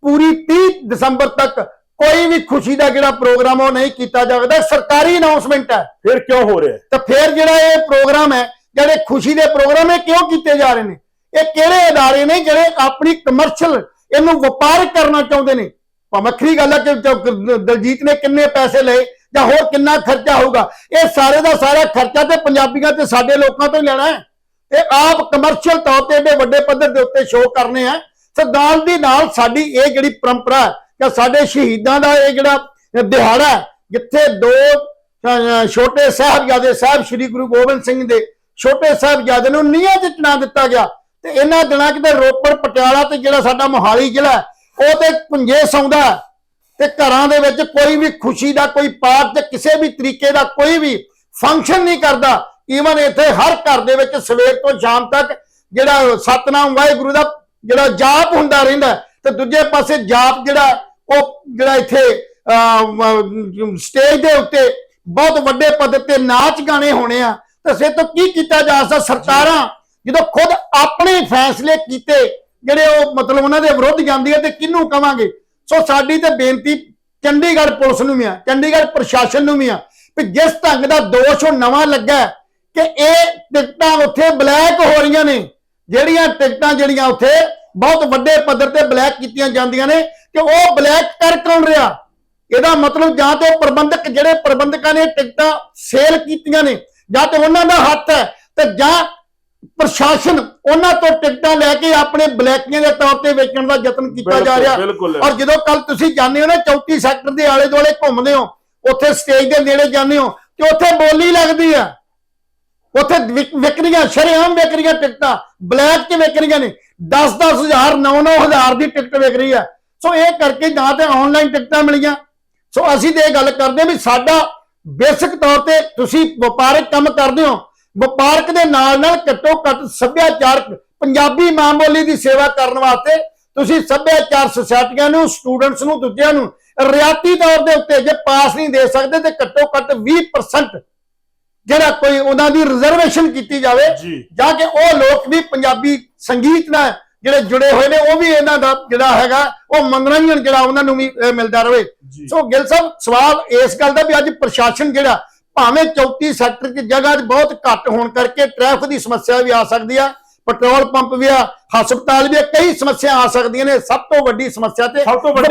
ਪੂਰੀ 30 ਦਸੰਬਰ ਤੱਕ ਕੋਈ ਵੀ ਖੁਸ਼ੀ ਦਾ ਜਿਹੜਾ ਪ੍ਰੋਗਰਾਮ ਉਹ ਨਹੀਂ ਕੀਤਾ ਜਾਵੇਗਾ। ਸਰਕਾਰੀ ਅਨਾਉਂਸਮੈਂਟ ਹੈ। ਫਿਰ ਕਿਉਂ ਹੋ ਰਿਹਾ? ਤਾਂ ਫਿਰ ਜਿਹੜਾ ਇਹ ਪ੍ਰੋਗਰਾਮ ਹੈ ਜਿਹੜੇ ਖੁਸ਼ੀ ਦੇ ਪ੍ਰੋਗਰਾਮ ਇਹ ਕਿਉਂ ਕੀਤੇ ਜਾ ਰਹੇ ਨੇ? ਇਹ ਕਿਹੜੇ ਅਦਾਰੇ ਨੇ ਜਿਹੜੇ ਆਪਣੀ ਕਮਰਸ਼ੀਅਲ ਇਹਨੂੰ ਵਪਾਰਕ ਕਰਨਾ ਚਾਹੁੰਦੇ ਨੇ? ਭਾਵੇਂ ਵੱਖਰੀ ਗੱਲ ਹੈ ਕਿ ਦਲਜੀਤ ਨੇ ਕਿੰਨੇ ਪੈਸੇ ਲਏ ਜਾਂ ਹੋਰ ਕਿੰਨਾ ਖਰਚਾ ਹੋਊਗਾ। ਇਹ ਸਾਰੇ ਦਾ ਸਾਰਾ ਖਰਚਾ ਤੇ ਪੰਜਾਬੀਆਂ ਤੇ ਸਾਡੇ ਲੋਕਾਂ ਤੋਂ ਹੀ ਲੈਣਾ ਹੈ। ਤੇ ਆਪ ਕਮਰਸ਼ੀਅਲ ਤੌਰ ਤੇ ਏਡੇ ਵੱਡੇ ਪੱਧਰ ਦੇ ਉੱਤੇ ਸ਼ੋਅ ਕਰਨੇ ਆ। ਸੋ ਨਾਲ ਨਾਲ ਸਾਡੀ ਇਹ ਜਿਹੜੀ ਪਰੰਪਰਾ ਹੈ ਕਿ ਸਾਡੇ ਸ਼ਹੀਦਾਂ ਦਾ ਇਹ ਜਿਹੜਾ ਦਿਹਾੜਾ ਹੈ ਜਿੱਥੇ ਦੋ ਛੋਟੇ ਸਾਹਿਬਜ਼ਾਦੇ ਸਾਹਿਬ ਸ੍ਰੀ ਗੁਰੂ ਗੋਬਿੰਦ ਸਿੰਘ ਦੇ ਛੋਟੇ ਸਾਹਿਬਜ਼ਾਦੇ ਨੂੰ ਨੀਹਾਂ 'ਚ ਚਣਾ ਦਿੱਤਾ ਗਿਆ ਤੇ ਇਹਨਾਂ ਦਿਨਾਂ ਕਿਤੇ ਰੋਪੜ ਪਟਿਆਲਾ ਤੇ ਜਿਹੜਾ ਸਾਡਾ ਮੋਹਾਲੀ ਜ਼ਿਲ੍ਹਾ ਹੈ, ਉਹ ਤੇ ਪੁੰਜੇ ਸੌਂਦਾ ਹੈ। ਤੇ ਘਰਾਂ ਦੇ ਵਿੱਚ ਕੋਈ ਵੀ ਖੁਸ਼ੀ ਦਾ ਕੋਈ ਪਾਠ ਤੇ ਕਿਸੇ ਵੀ ਤਰੀਕੇ ਦਾ ਕੋਈ ਵੀ ਫੰਕਸ਼ਨ ਨਹੀਂ ਕਰਦਾ ਈਵਨ ਇੱਥੇ ਹਰ ਘਰ ਦੇ ਵਿੱਚ ਸਵੇਰ ਤੋਂ ਸ਼ਾਮ ਤੱਕ ਜਿਹੜਾ ਸਤਨਾਮ ਵਾਹਿਗੁਰੂ ਦਾ ਜਿਹੜਾ ਜਾਪ ਹੁੰਦਾ ਰਹਿੰਦਾ ਹੈ। ਤੇ ਦੂਜੇ ਪਾਸੇ ਜਾਪ ਜਿਹੜਾ, ਉਹ ਜਿਹੜਾ ਇੱਥੇ ਸਟੇਜ ਦੇ ਉੱਤੇ ਬਹੁਤ ਵੱਡੇ ਪੱਧਰ ਤੇ ਨਾਚ ਗਾਣੇ ਹੋਣੇ ਆ, ਤਾਂ ਸੇ ਤੋਂ ਕੀ ਕੀਤਾ ਜਾ ਸਕਦਾ ਸਰਕਾਰਾਂ ਜਦੋਂ ਖੁਦ ਆਪਣੇ ਫੈਸਲੇ ਕੀਤੇ, ਜਿਹੜੇ ਉਹ ਮਤਲਬ ਉਹਨਾਂ ਦੇ ਵਿਰੁੱਧ ਜਾਂਦੀ ਹੈ, ਤੇ ਕਿਹਨੂੰ ਕਵਾਂਗੇ ਸੋ ਸਾਡੀ ਤੇ ਬੇਨਤੀ ਚੰਡੀਗੜ੍ਹ ਪੁਲਿਸ ਨੂੰ ਵੀ ਆ, ਚੰਡੀਗੜ੍ਹ ਪ੍ਰਸ਼ਾਸਨ ਨੂੰ ਵੀ ਆ ਕਿ ਜਿਸ ਢੰਗ ਦਾ ਦੋਸ਼ ਉਹ ਨਵਾਂ ਲੱਗਾ ਕਿ ਇਹ ਟਿਕਟਾਂ ਉੱਥੇ ਬਲੈਕ ਹੋ ਰਹੀਆਂ ਨੇ ਜਿਹੜੀਆਂ ਟਿਕਟਾਂ ਜਿਹੜੀਆਂ ਉੱਥੇ ਬਹੁਤ ਵੱਡੇ ਪੱਧਰ ਤੇ ਬਲੈਕ ਕੀਤੀਆਂ ਜਾਂਦੀਆਂ ਨੇ ਕਿ ਉਹ ਬਲੈਕ ਕਰ ਕੌਣ ਰਿਹਾ? ਇਹਦਾ ਮਤਲਬ ਜਾਂ ਤੇ ਪ੍ਰਬੰਧਕ ਜਿਹੜੇ ਪ੍ਰਬੰਧਕਾਂ ਨੇ ਟਿਕਟਾਂ ਸੇਲ ਕੀਤੀਆਂ ਨੇ ਜਾਂ ਤੇ ਉਹਨਾਂ ਦਾ ਹੱਥ ਹੈ ਤੇ ਜਾਂ ਪ੍ਰਸ਼ਾਸਨ ਉਹਨਾਂ ਤੋਂ ਟਿਕਟਾਂ ਲੈ ਕੇ ਆਪਣੇ ਬਲੈਕੀਆਂ ਦੇ ਤੌਰ ਤੇ ਵੇਚਣ ਦਾ ਯਤਨ ਕੀਤਾ ਜਾ ਰਿਹਾ। ਔਰ ਜਦੋਂ ਕੱਲ ਤੁਸੀਂ ਜਾਂਦੇ ਹੋ ਨਾ 34 ਸੈਕਟਰ ਦੇ ਆਲੇ ਦੁਆਲੇ ਘੁੰਮਦੇ ਹੋ ਉੱਥੇ ਸਟੇਜ ਦੇ ਨੇੜੇ ਜਾਂਦੇ ਹੋ ਤੇ ਉੱਥੇ ਬੋਲੀ ਲੱਗਦੀ ਆ ਉੱਥੇ ਵਿਕ- ਵਿਕਰੀਆਂ, ਸ਼ਰੇਆਮ ਵਿਕਰੀਆਂ ਟਿਕਟਾਂ, ਬਲੈਕ 'ਚ ਵਿਕਰੀਆਂ ਨੇ। 10-10 ਹਜ਼ਾਰ 9-9 ਹਜ਼ਾਰ ਦੀ ਟਿਕਟ ਵਿਕ ਰਹੀ ਆ। ਸੋ ਇਹ ਕਰਕੇ ਜਾਂ ਤੇ ਆਨਲਾਈਨ ਟਿਕਟਾਂ ਮਿਲੀਆਂ। ਸੋ ਅਸੀਂ ਤੇ ਇਹ ਗੱਲ ਕਰਦੇ ਵੀ ਸਾਡਾ ਬੇਸਿਕ ਤੌਰ ਤੇ ਤੁਸੀਂ ਵਪਾਰਕ ਕੰਮ ਕਰਦੇ ਹੋ। ਵਪਾਰਕ ਦੇ ਨਾਲ ਨਾਲ ਘੱਟੋ ਘੱਟ ਸੱਭਿਆਚਾਰਕ, ਪੰਜਾਬੀ ਮਾਂ ਬੋਲੀ ਦੀ ਸੇਵਾ ਕਰਨ ਵਾਸਤੇ ਤੁਸੀਂ ਸੱਭਿਆਚਾਰ ਸੁਸਾਇਟੀਆਂ ਨੂੰ ਸਟੂਡੈਂਟਸ ਨੂੰ, ਦੂਜਿਆਂ ਨੂੰ ਰਿਆਤੀ ਤੌਰ ਦੇ ਉੱਤੇ ਜੇ ਪਾਸ ਨਹੀਂ ਦੇ ਸਕਦੇ ਤੇ ਘੱਟੋ ਘੱਟ 20% ਜਿਹੜਾ ਕੋਈ ਉਹਨਾਂ ਦੀ ਰਿਜ਼ਰਵੇਸ਼ਨ ਕੀਤੀ ਜਾਵੇ ਜੀ। ਕਿ ਉਹ ਲੋਕ ਵੀ ਪੰਜਾਬੀ ਸੰਗੀਤ ਨਾਲ ਜਿਹੜੇ ਜੁੜੇ ਹੋਏ ਨੇ ਉਹ ਵੀ ਇਹਨਾਂ ਦਾ ਜਿਹੜਾ ਹੈਗਾ ਉਹ ਮਨੋਰੰਜਨ ਜਿਹੜਾ ਉਹਨਾਂ ਨੂੰ ਵੀ ਮਿਲਦਾ ਰਹੇ। ਸੋ ਗਿੱਲ ਸਾਹਿਬ ਸਵਾਲ ਇਸ ਗੱਲ ਦਾ ਵੀ ਅੱਜ ਪ੍ਰਸ਼ਾਸਨ ਜਿਹੜਾ ਭਾਵੇਂ 34 ਸੈਕਟਰ ਦੀ ਜਗ੍ਹਾ 'ਚ ਬਹੁਤ ਘੱਟ ਹੋਣ ਕਰਕੇ ਟ੍ਰੈਫਿਕ ਦੀ ਸਮੱਸਿਆ ਵੀ ਆ ਸਕਦੀ ਆ ਪੈਟਰੋਲ ਪੰਪ ਵੀ ਆ ਹਸਪਤਾਲ ਵੀ ਆ ਕਈ ਸਮੱਸਿਆ ਆ ਸਕਦੀਆਂ ਨੇ। ਸਭ ਤੋਂ ਵੱਡੀ ਸਮੱਸਿਆ ਤੇ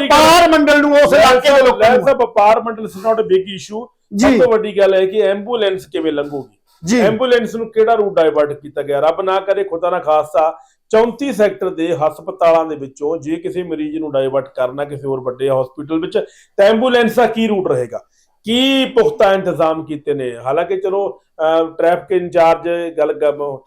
ਵਪਾਰ ਮੰਡਲ ਨੂੰ ਉਸ ਇਲਾਕੇ ਦੇ ਲੋਕਾਂ ਨੂੰ of apartment is not a big issue. ਸਭ ਤੋਂ ਵੱਡੀ ਗੱਲ ਹੈ ਕਿ ਐਂਬੂਲੈਂਸ ਕਿਵੇਂ ਲੰਘੂਗੀ? ਜੀ। ਐਂਬੂਲੈਂਸ ਨੂੰ ਕਿਹੜਾ ਰੂਟ ਡਾਇਵਰਟ ਕੀਤਾ ਗਿਆ? ਰੱਬ ਨਾ ਕਰੇ ਖੁਦਾ ਨਾ ਖਾਸਾ 34 ਸੈਕਟਰ ਦੇ ਹਸਪਤਾਲਾਂ ਦੇ ਵਿੱਚੋਂ ਜੇ ਕਿਸੇ ਮਰੀਜ਼ ਨੂੰ ਡਾਇਵਰਟ ਕਰਨਾ ਕਿਸੇ ਹੋਰ ਵੱਡੇ ਹਸਪੀਟਲ ਵਿੱਚ ਤਾਂ ਐਂਬੂਲੈਂਸ ਦਾ ਕੀ ਰੂਟ ਰਹੇਗਾ? ਕੀ ਪੁਖਤਾ ਇੰਤਜ਼ਾਮ ਕੀਤੇ ਨੇ? ਹਾਲਾਂਕਿ ਚਲੋ ਟ੍ਰੈਫਿਕ ਇੰਚਾਰਜ ਗੱਲ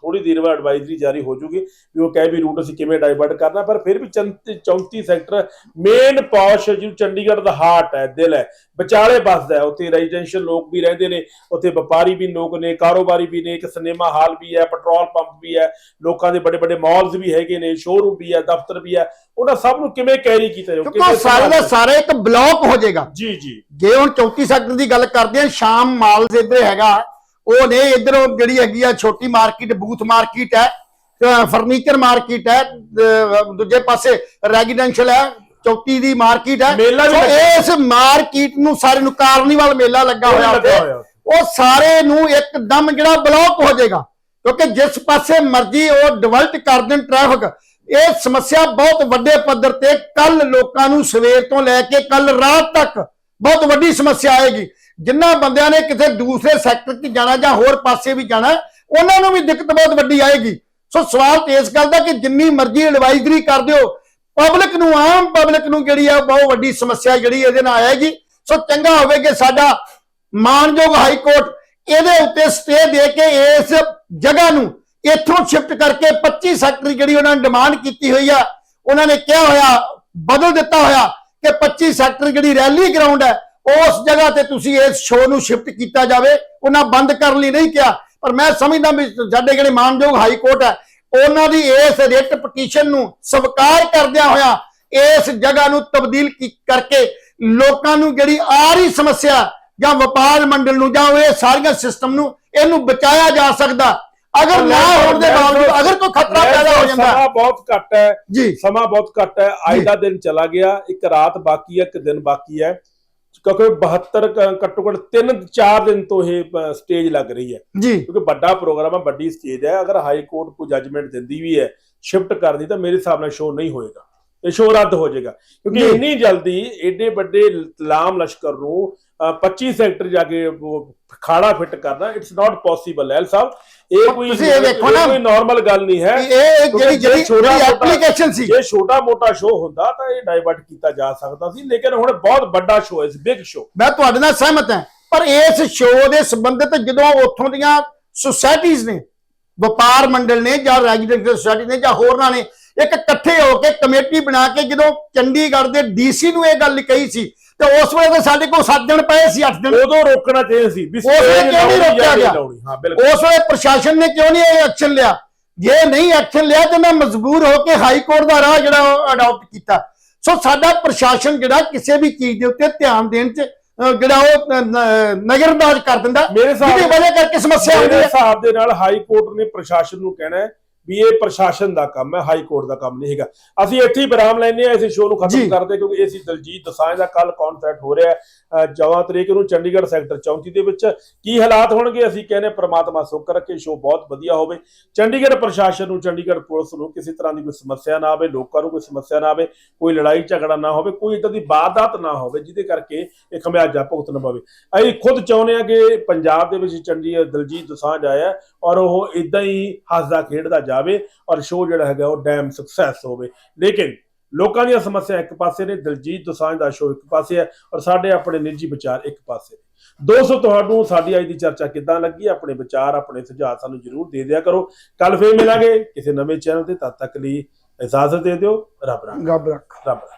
ਥੋੜੀ ਦੇਰ ਬਾਅਦ ਐਡਵਾਈਜ਼ਰੀ ਜਾਰੀ ਹੋ ਜੂਗੀ ਵੀ ਉਹ ਕਹੇ ਵੀ ਰੂਟ ਅਸੀਂ ਕਿਵੇਂ ਡਾਇਵਰਟ ਕਰਨਾ ਪਰ ਫਿਰ ਵੀ 34 ਸੈਕਟਰ ਮੇਨ ਪੌਸ਼ ਜਿਹਨੂੰ ਚੰਡੀਗੜ੍ਹ ਦਾ ਹਾਰਟ ਹੈ ਦਿਲ ਹੈ। ਵਿਚਾਲੇ ਵੱਸਦਾ ਉੱਥੇ ਰੈਜ਼ੀਡੈਂਸ਼ੀਅਲ ਲੋਕ ਵੀ ਰਹਿੰਦੇ ਨੇ ਉੱਥੇ ਵਪਾਰੀ ਵੀ ਲੋਕ ਨੇ ਕਾਰੋਬਾਰੀ ਵੀ ਨੇ ਇੱਕ ਸਿਨੇਮਾ ਹਾਲ ਵੀ ਹੈ ਪੈਟਰੋਲ ਪੰਪ ਵੀ ਹੈ ਲੋਕਾਂ ਦੇ ਵੱਡੇ ਵੱਡੇ ਮਾਲਸ ਵੀ ਹੈਗੇ ਨੇ ਸ਼ੋਰੂਮ ਵੀ ਹੈ ਦਫ਼ਤਰ ਵੀ ਹੈ ਉਹਨਾਂ ਸਭ ਨੂੰ ਕਿਵੇਂ ਕੈਰੀ ਕੀਤਾ ਜਾਊ ਕਿਉਂਕਿ ਸਾਰੇ ਦਾ ਸਾਰਾ ਇੱਕ ਬਲੌਕ ਹੋ ਜਾਏਗਾ। ਜੀ ਜੀ। ਜੇ ਹੁਣ 34 ਸੈਕਟਰ ਦੀ ਗੱਲ ਕਰਦੇ ਆ ਸ਼ਾਮ ਮਾਲਸ ਇੱਧਰ ਹੈਗਾ ਉਹ ਨੇ ਇੱਧਰੋਂ ਜਿਹੜੀ ਹੈਗੀ ਆ ਛੋਟੀ ਮਾਰਕੀਟ ਬੂਥ ਮਾਰਕੀਟ ਹੈ ਫਰਨੀਚਰ ਮਾਰਕੀਟ ਹੈ ਦੂਜੇ ਪਾਸੇ ਰੈਜ਼ੀਡੈਂਸ਼ੀਅਲ ਹੈ 34 ਦੀ ਮਾਰਕੀਟ ਹੈ ਸੋ। ਇਸ ਮਾਰਕੀਟ ਨੂੰ ਸਾਰੇ ਨੂੰ ਕਾਰਨੀਵਲ ਮੇਲਾ ਲੱਗਾ ਹੋਇਆ ਉੱਥੇ। ਉਹ ਸਾਰੇ ਨੂੰ ਇੱਕਦਮ ਜਿਹੜਾ ਬਲੌਕ ਹੋ ਜਾਏਗਾ ਕਿਉਂਕਿ ਜਿਸ ਪਾਸੇ ਮਰਜ਼ੀ ਉਹ ਡਿਵੈਲਟ ਕਰ ਦੇਣ ਟ੍ਰੈਫਿਕ ਇਹ ਸਮੱਸਿਆ ਬਹੁਤ ਵੱਡੇ ਪੱਧਰ ਤੇ ਕੱਲ ਲੋਕਾਂ ਨੂੰ ਸਵੇਰ ਤੋਂ ਲੈ ਕੇ ਕੱਲ ਰਾਤ ਤੱਕ ਬਹੁਤ ਵੱਡੀ ਸਮੱਸਿਆ ਆਏਗੀ ਜਿਨ੍ਹਾਂ ਬੰਦਿਆਂ ਨੇ ਕਿਸੇ ਦੂਸਰੇ ਸੈਕਟਰ 'ਚ ਜਾਣਾ ਜਾਂ ਹੋਰ ਪਾਸੇ ਵੀ ਜਾਣਾ, ਉਹਨਾਂ ਨੂੰ ਵੀ ਦਿੱਕਤ ਬਹੁਤ ਵੱਡੀ ਆਏਗੀ। ਸੋ ਸਵਾਲ ਇਸ ਗੱਲ ਦਾ ਕਿ ਜਿੰਨੀ ਮਰਜ਼ੀ ਐਡਵਾਈਜ਼ਰੀ ਕਰ ਦਿਓ ਪਬਲਿਕ ਨੂੰ ਆਮ ਪਬਲਿਕ ਨੂੰ ਜਿਹੜੀ ਆ, ਬਹੁਤ ਵੱਡੀ ਸਮੱਸਿਆ ਜਿਹੜੀ ਇਹਦੇ ਨਾਲ ਆਏਗੀ। ਸੋ ਚੰਗਾ ਹੋਵੇ ਕਿ ਸਾਡਾ ਮਾਨਯੋਗ ਹਾਈ ਕੋਰਟ ਇਹਦੇ ਉੱਤੇ ਸਟੇ ਦੇ ਕੇ ਇਸ ਜਗ੍ਹਾ ਨੂੰ ਇੱਥੋਂ ਸ਼ਿਫਟ ਕਰਕੇ 25 ਸੈਕਟਰ ਜਿਹੜੀ ਉਹਨਾਂ ਨੇ ਡਿਮਾਂਡ ਕੀਤੀ ਹੋਈ ਆ, ਉਹਨਾਂ ਨੇ ਕਿਹਾ ਹੋਇਆ, ਬਦਲ ਦਿੱਤਾ ਹੋਇਆ ਕਿ 25 ਸੈਕਟਰ ਜਿਹੜੀ ਰੈਲੀ ਗਰਾਊਂਡ ਹੈ ਉਸ ਜਗ੍ਹਾ ਤੇ ਤੁਸੀਂ ਇਸ ਸ਼ੋਅ ਨੂੰ ਸ਼ਿਫਟ ਕੀਤਾ ਜਾਵੇ ਉਹਨਾਂ ਬੰਦ ਕਰਨ ਲਈ ਨਹੀਂ ਕਿਹਾ। ਪਰ ਮੈਂ ਸਮਝਦਾ ਵੀ ਸਾਡੇ ਜਿਹੜੇ ਮਾਨਯੋਗ ਹਾਈ ਕੋਰਟ ਹੈ ਉਹਨਾਂ ਦੀ ਇਸ ਰਿਟ ਪਟੀਸ਼ਨ ਨੂੰ ਸਵੀਕਾਰ ਕਰਦਿਆਂ ਹੋਇਆ ਇਸ ਜਗ੍ਹਾ ਨੂੰ ਤਬਦੀਲ ਕਰਕੇ ਲੋਕਾਂ ਨੂੰ ਜਿਹੜੀ ਆ ਰਹੀ ਸਮੱਸਿਆ ਜਾਂ ਵਪਾਰ ਮੰਡਲ ਨੂੰ ਜਾਂ ਇਹ ਸਾਰੀਆਂ ਸਿਸਟਮ ਨੂੰ ਇਹਨੂੰ ਬਚਾਇਆ ਜਾ ਸਕਦਾ। ਅਗਰ ਨਾ ਹੋਣ ਦੇ ਬਾਵਜੂਦ ਅਗਰ ਕੋਈ ਖਤਰਾ ਪੈਦਾ ਹੋ ਜਾਂਦਾ। ਸਮਾਂ ਬਹੁਤ ਘੱਟ ਹੈ। ਜੀ। ਸਮਾਂ ਬਹੁਤ ਘੱਟ ਹੈ। ਅੱਜ। ਦਾ ਦਿਨ ਚਲਾ ਗਿਆ। ਇੱਕ ਰਾਤ ਬਾਕੀ ਹੈ ਇੱਕ ਦਿਨ ਬਾਕੀ ਹੈ। ਕਿਉਂਕਿ 72 ਕ- ਘੱਟੋ ਘੱਟ 3-4 ਦਿਨ ਤੋਂ ਇਹ ਸਟੇਜ ਲੱਗ ਰਹੀ ਹੈ। ਜੀ। ਕਿਉਂਕਿ ਵੱਡਾ ਪ੍ਰੋਗਰਾਮ ਹੈ ਵੱਡੀ ਸਟੇਜ ਹੈ। ਅਗਰ ਹਾਈ ਕੋਰਟ ਕੋਈ ਜੱਜਮੈਂਟ ਦਿੰਦੀ ਵੀ ਹੈ ਸ਼ਿਫਟ ਕਰਦੀ ਤਾਂ ਮੇਰੇ ਹਿਸਾਬ ਨਾਲ ਸ਼ੋਅ ਨਹੀਂ ਹੋਏਗਾ। ਸ਼ੋਅ ਰੱਦ ਹੋ ਜਾਏਗਾ। ਕਿਉਂਕਿ। ਇੰਨੀ ਜਲਦੀ ਏਡੇ ਵੱਡੇ ਲਾਮ ਲਸ਼ਕਰ ਨੂੰ ਅ, 25 ਸੈਕਟਰ ਜਾ ਕੇ ਉਹ ਖਾੜਾ ਫਿੱਟ ਕਰਨਾ ਇਟਸ ਨਾਟ ਪੋਸੀਬਲ ਐਲ ਸਾਹਿਬ। ਇਹ ਕੋਈ ਤੁਸੀਂ ਇਹ ਵੇਖੋ ਨਾ- ਕੋਈ ਨਾਰਮਲ ਗੱਲ ਨਹੀਂ ਹੈ। ਇਹ ਜਿਹੜੀ ਜਿਹੜੀ ਛੋਟਾ ਐਪਲੀਕੇਸ਼ਨ ਸੀ। ਜੇ ਛੋਟਾ ਮੋਟਾ ਸ਼ੋਅ ਹੁੰਦਾ ਤਾਂ ਇਹ ਡਾਇਵਰਟ ਕੀਤਾ ਜਾ ਸਕਦਾ ਸੀ। ਲੇਕਿਨ ਹੁਣ ਬਹੁਤ ਵੱਡਾ ਸ਼ੋਅ ਹੈ ਬਿਗ ਸ਼ੋਅ ਮੈਂ ਤੁਹਾਡੇ ਨਾਲ ਸਹਿਮਤ ਹਾਂ ਪਰ ਇਸ ਸ਼ੋਅ ਦੇ ਸੰਬੰਧਿਤ ਜਦੋਂ ਉੱਥੋਂ ਦੀਆਂ ਸੁਸਾਇਟੀਆਂ ਨੇ ਵਪਾਰ ਮੰਡਲ ਨੇ ਜਾਂ ਰੈਜ਼ੀਡੈਂਸ਼ੀਅਲ ਸੁਸਾਇਟੀ ਨੇ ਜਾਂ ਹੋਰਨਾਂ ਨੇ ਇੱਕ ਇਕੱਠੇ ਹੋ ਕੇ ਕਮੇਟੀ ਬਣਾ ਕੇ ਜਦੋਂ ਚੰਡੀਗੜ੍ਹ ਦੇ ਡੀਸੀ ਨੂੰ ਇਹ ਗੱਲ ਕਹੀ ਸੀ ਤੇ ਉਸ ਵੇਲੇ ਤਾਂ ਸਾਡੇ ਕੋਲ 7 ਦਿਨ ਪਏ ਸੀ 8 ਦਿਨ ਉਦੋਂ ਰੋਕਣਾ ਚਾਹੀਦਾ ਸੀ? ਉਸ ਵੇਲੇ ਕਿਉਂ ਨਹੀਂ ਰੋਕਿਆ ਗਿਆ? ਉਸ ਵੇਲੇ ਪ੍ਰਸ਼ਾਸਨ ਨੇ ਕਿਉਂ ਨਹੀਂ ਇਹ ਐਕਸ਼ਨ ਲਿਆ? ਜੇ ਨਹੀਂ ਐਕਸ਼ਨ ਲਿਆ ਤਾਂ ਮੈਂ ਮਜਬੂਰ ਹੋ ਕੇ ਹਾਈ ਕੋਰਟ ਦਾ ਰਾਹ ਜਿਹੜਾ ਉਹ ਅਡਾਪਟ ਕੀਤਾ। ਸੋ ਸਾਡਾ ਪ੍ਰਸ਼ਾਸਨ ਜਿਹੜਾ ਕਿਸੇ ਵੀ ਚੀਜ਼ ਦੇ ਉੱਤੇ ਧਿਆਨ ਦੇਣ ਚ ਜਿਹੜਾ ਉਹ ਨਜ਼ਰਅੰਦਾਜ਼ ਕਰ ਦਿੰਦਾ। ਮੇਰੇ ਹਿਸਾਬ ਵਜ੍ਹਾ ਕਰਕੇ ਸਮੱਸਿਆ ਆਉਂਦੀ ਮੇਰੇ ਹੈ। ਹਿਸਾਬ ਦੇ ਨਾਲ ਹਾਈ ਕੋਰਟ ਨੇ ਪ੍ਰਸ਼ਾਸਨ ਨੂੰ ਕਹਿਣਾ ਹੈ ਵੀ ਇਹ ਪ੍ਰਸ਼ਾਸਨ ਦਾ ਕੰਮ ਹੈ ਹਾਈ ਕੋਰਟ ਦਾ ਕੰਮ ਨਹੀਂ ਹੈਗਾ ਅਸੀਂ ਇੱਥੇ ਹੀ ਵਿਰਾਮ ਲੈਂਦੇ ਆ ਇਸ ਸ਼ੋਅ ਨੂੰ ਖਤਮ। ਕਰਦੇ ਕਿਉਂਕਿ ਅਸੀਂ ਦਲਜੀਤ ਦਸਾਂਝ ਦਾ ਕੱਲ ਕਨਸਰਟ ਹੋ ਰਿਹਾ ਹੈ 14 ਤਰੀਕ ਨੂੰ ਚੰਡੀਗੜ੍ਹ ਸੈਕਟਰ 34 ਦੇ ਵਿੱਚ ਕੀ ਹਾਲਾਤ ਹੋਣਗੇ? ਅਸੀਂ ਕਹਿੰਦੇ ਪ੍ਰਮਾਤਮਾ ਸੁੱਖ ਰੱਖੇ ਸ਼ੋਅ ਬਹੁਤ ਵਧੀਆ ਹੋਵੇ। ਚੰਡੀਗੜ੍ਹ ਪ੍ਰਸ਼ਾਸਨ ਨੂੰ, ਚੰਡੀਗੜ੍ਹ ਪੁਲਿਸ ਨੂੰ ਕਿਸੇ ਤਰ੍ਹਾਂ ਦੀ ਕੋਈ ਸਮੱਸਿਆ ਨਾ ਆਵੇ, ਲੋਕਾਂ ਨੂੰ ਕੋਈ ਸਮੱਸਿਆ ਨਾ ਆਵੇ, ਕੋਈ ਲੜਾਈ ਝਗੜਾ ਨਾ ਹੋਵੇ, ਕੋਈ ਇਦਾਂ ਦੀ ਵਾਰਦਾਤ ਨਾ ਹੋਵੇ, ਜਿਹਦੇ ਕਰਕੇ ਇਹ ਖਮਿਆਜਾ ਭੁਗਤਣਾ ਪਵੇ। ਅਸੀਂ ਖੁਦ ਚਾਹੁੰਦੇ ਆ ਕਿ ਪੰਜਾਬ ਦੇ ਵਿੱਚ ਚੰਡੀਗੜ੍ਹ ਦਲਜੀਤ ਦੁਸਾਂਝ ਆਇਆ ਔਰ ਉਹ ਇਦਾਂ ਹੀ ਹੱਸਦਾ ਖੇਡਦਾ ਜਾਵੇ ਔਰ ਸ਼ੋਅ ਜਿਹੜਾ ਹੈਗਾ ਉਹ ਡੈਮ ਸਕਸੈਸ ਹੋਵੇ। ਲੇਕਿਨ ਲੋਕਾਂ ਦੀਆਂ ਸਮੱਸਿਆ ਇੱਕ ਪਾਸੇ ਨੇ ਦਲਜੀਤ ਦੋਸਾਂਝ ਦਾ ਸ਼ੋਅ ਇੱਕ ਪਾਸੇ ਹੈ ਔਰ ਸਾਡੇ ਆਪਣੇ ਨਿੱਜੀ ਵਿਚਾਰ ਇੱਕ ਪਾਸੇ ਨੇ। ਦੋਸਤੋ ਤੁਹਾਨੂੰ ਸਾਡੀ ਅੱਜ ਦੀ ਚਰਚਾ ਕਿੱਦਾਂ ਲੱਗੀ? ਆਪਣੇ ਵਿਚਾਰ ਆਪਣੇ ਸੁਝਾਅ ਸਾਨੂੰ ਜਰੂਰ ਦੇ ਦਿਆ ਕਰੋ। ਕੱਲ ਫੇਰ ਮਿਲਾਂਗੇ ਕਿਸੇ ਨਵੇਂ ਚੈਨਲ ਤੇ ਤਦ ਤੱਕ ਲਈ ਇਜਾਜ਼ਤ ਦੇ ਦਿਓ। ਰੱਬ ਰੱਖ। ਗੱਬ ਰੱਖ। ਰੱਬ ਰੱਖ।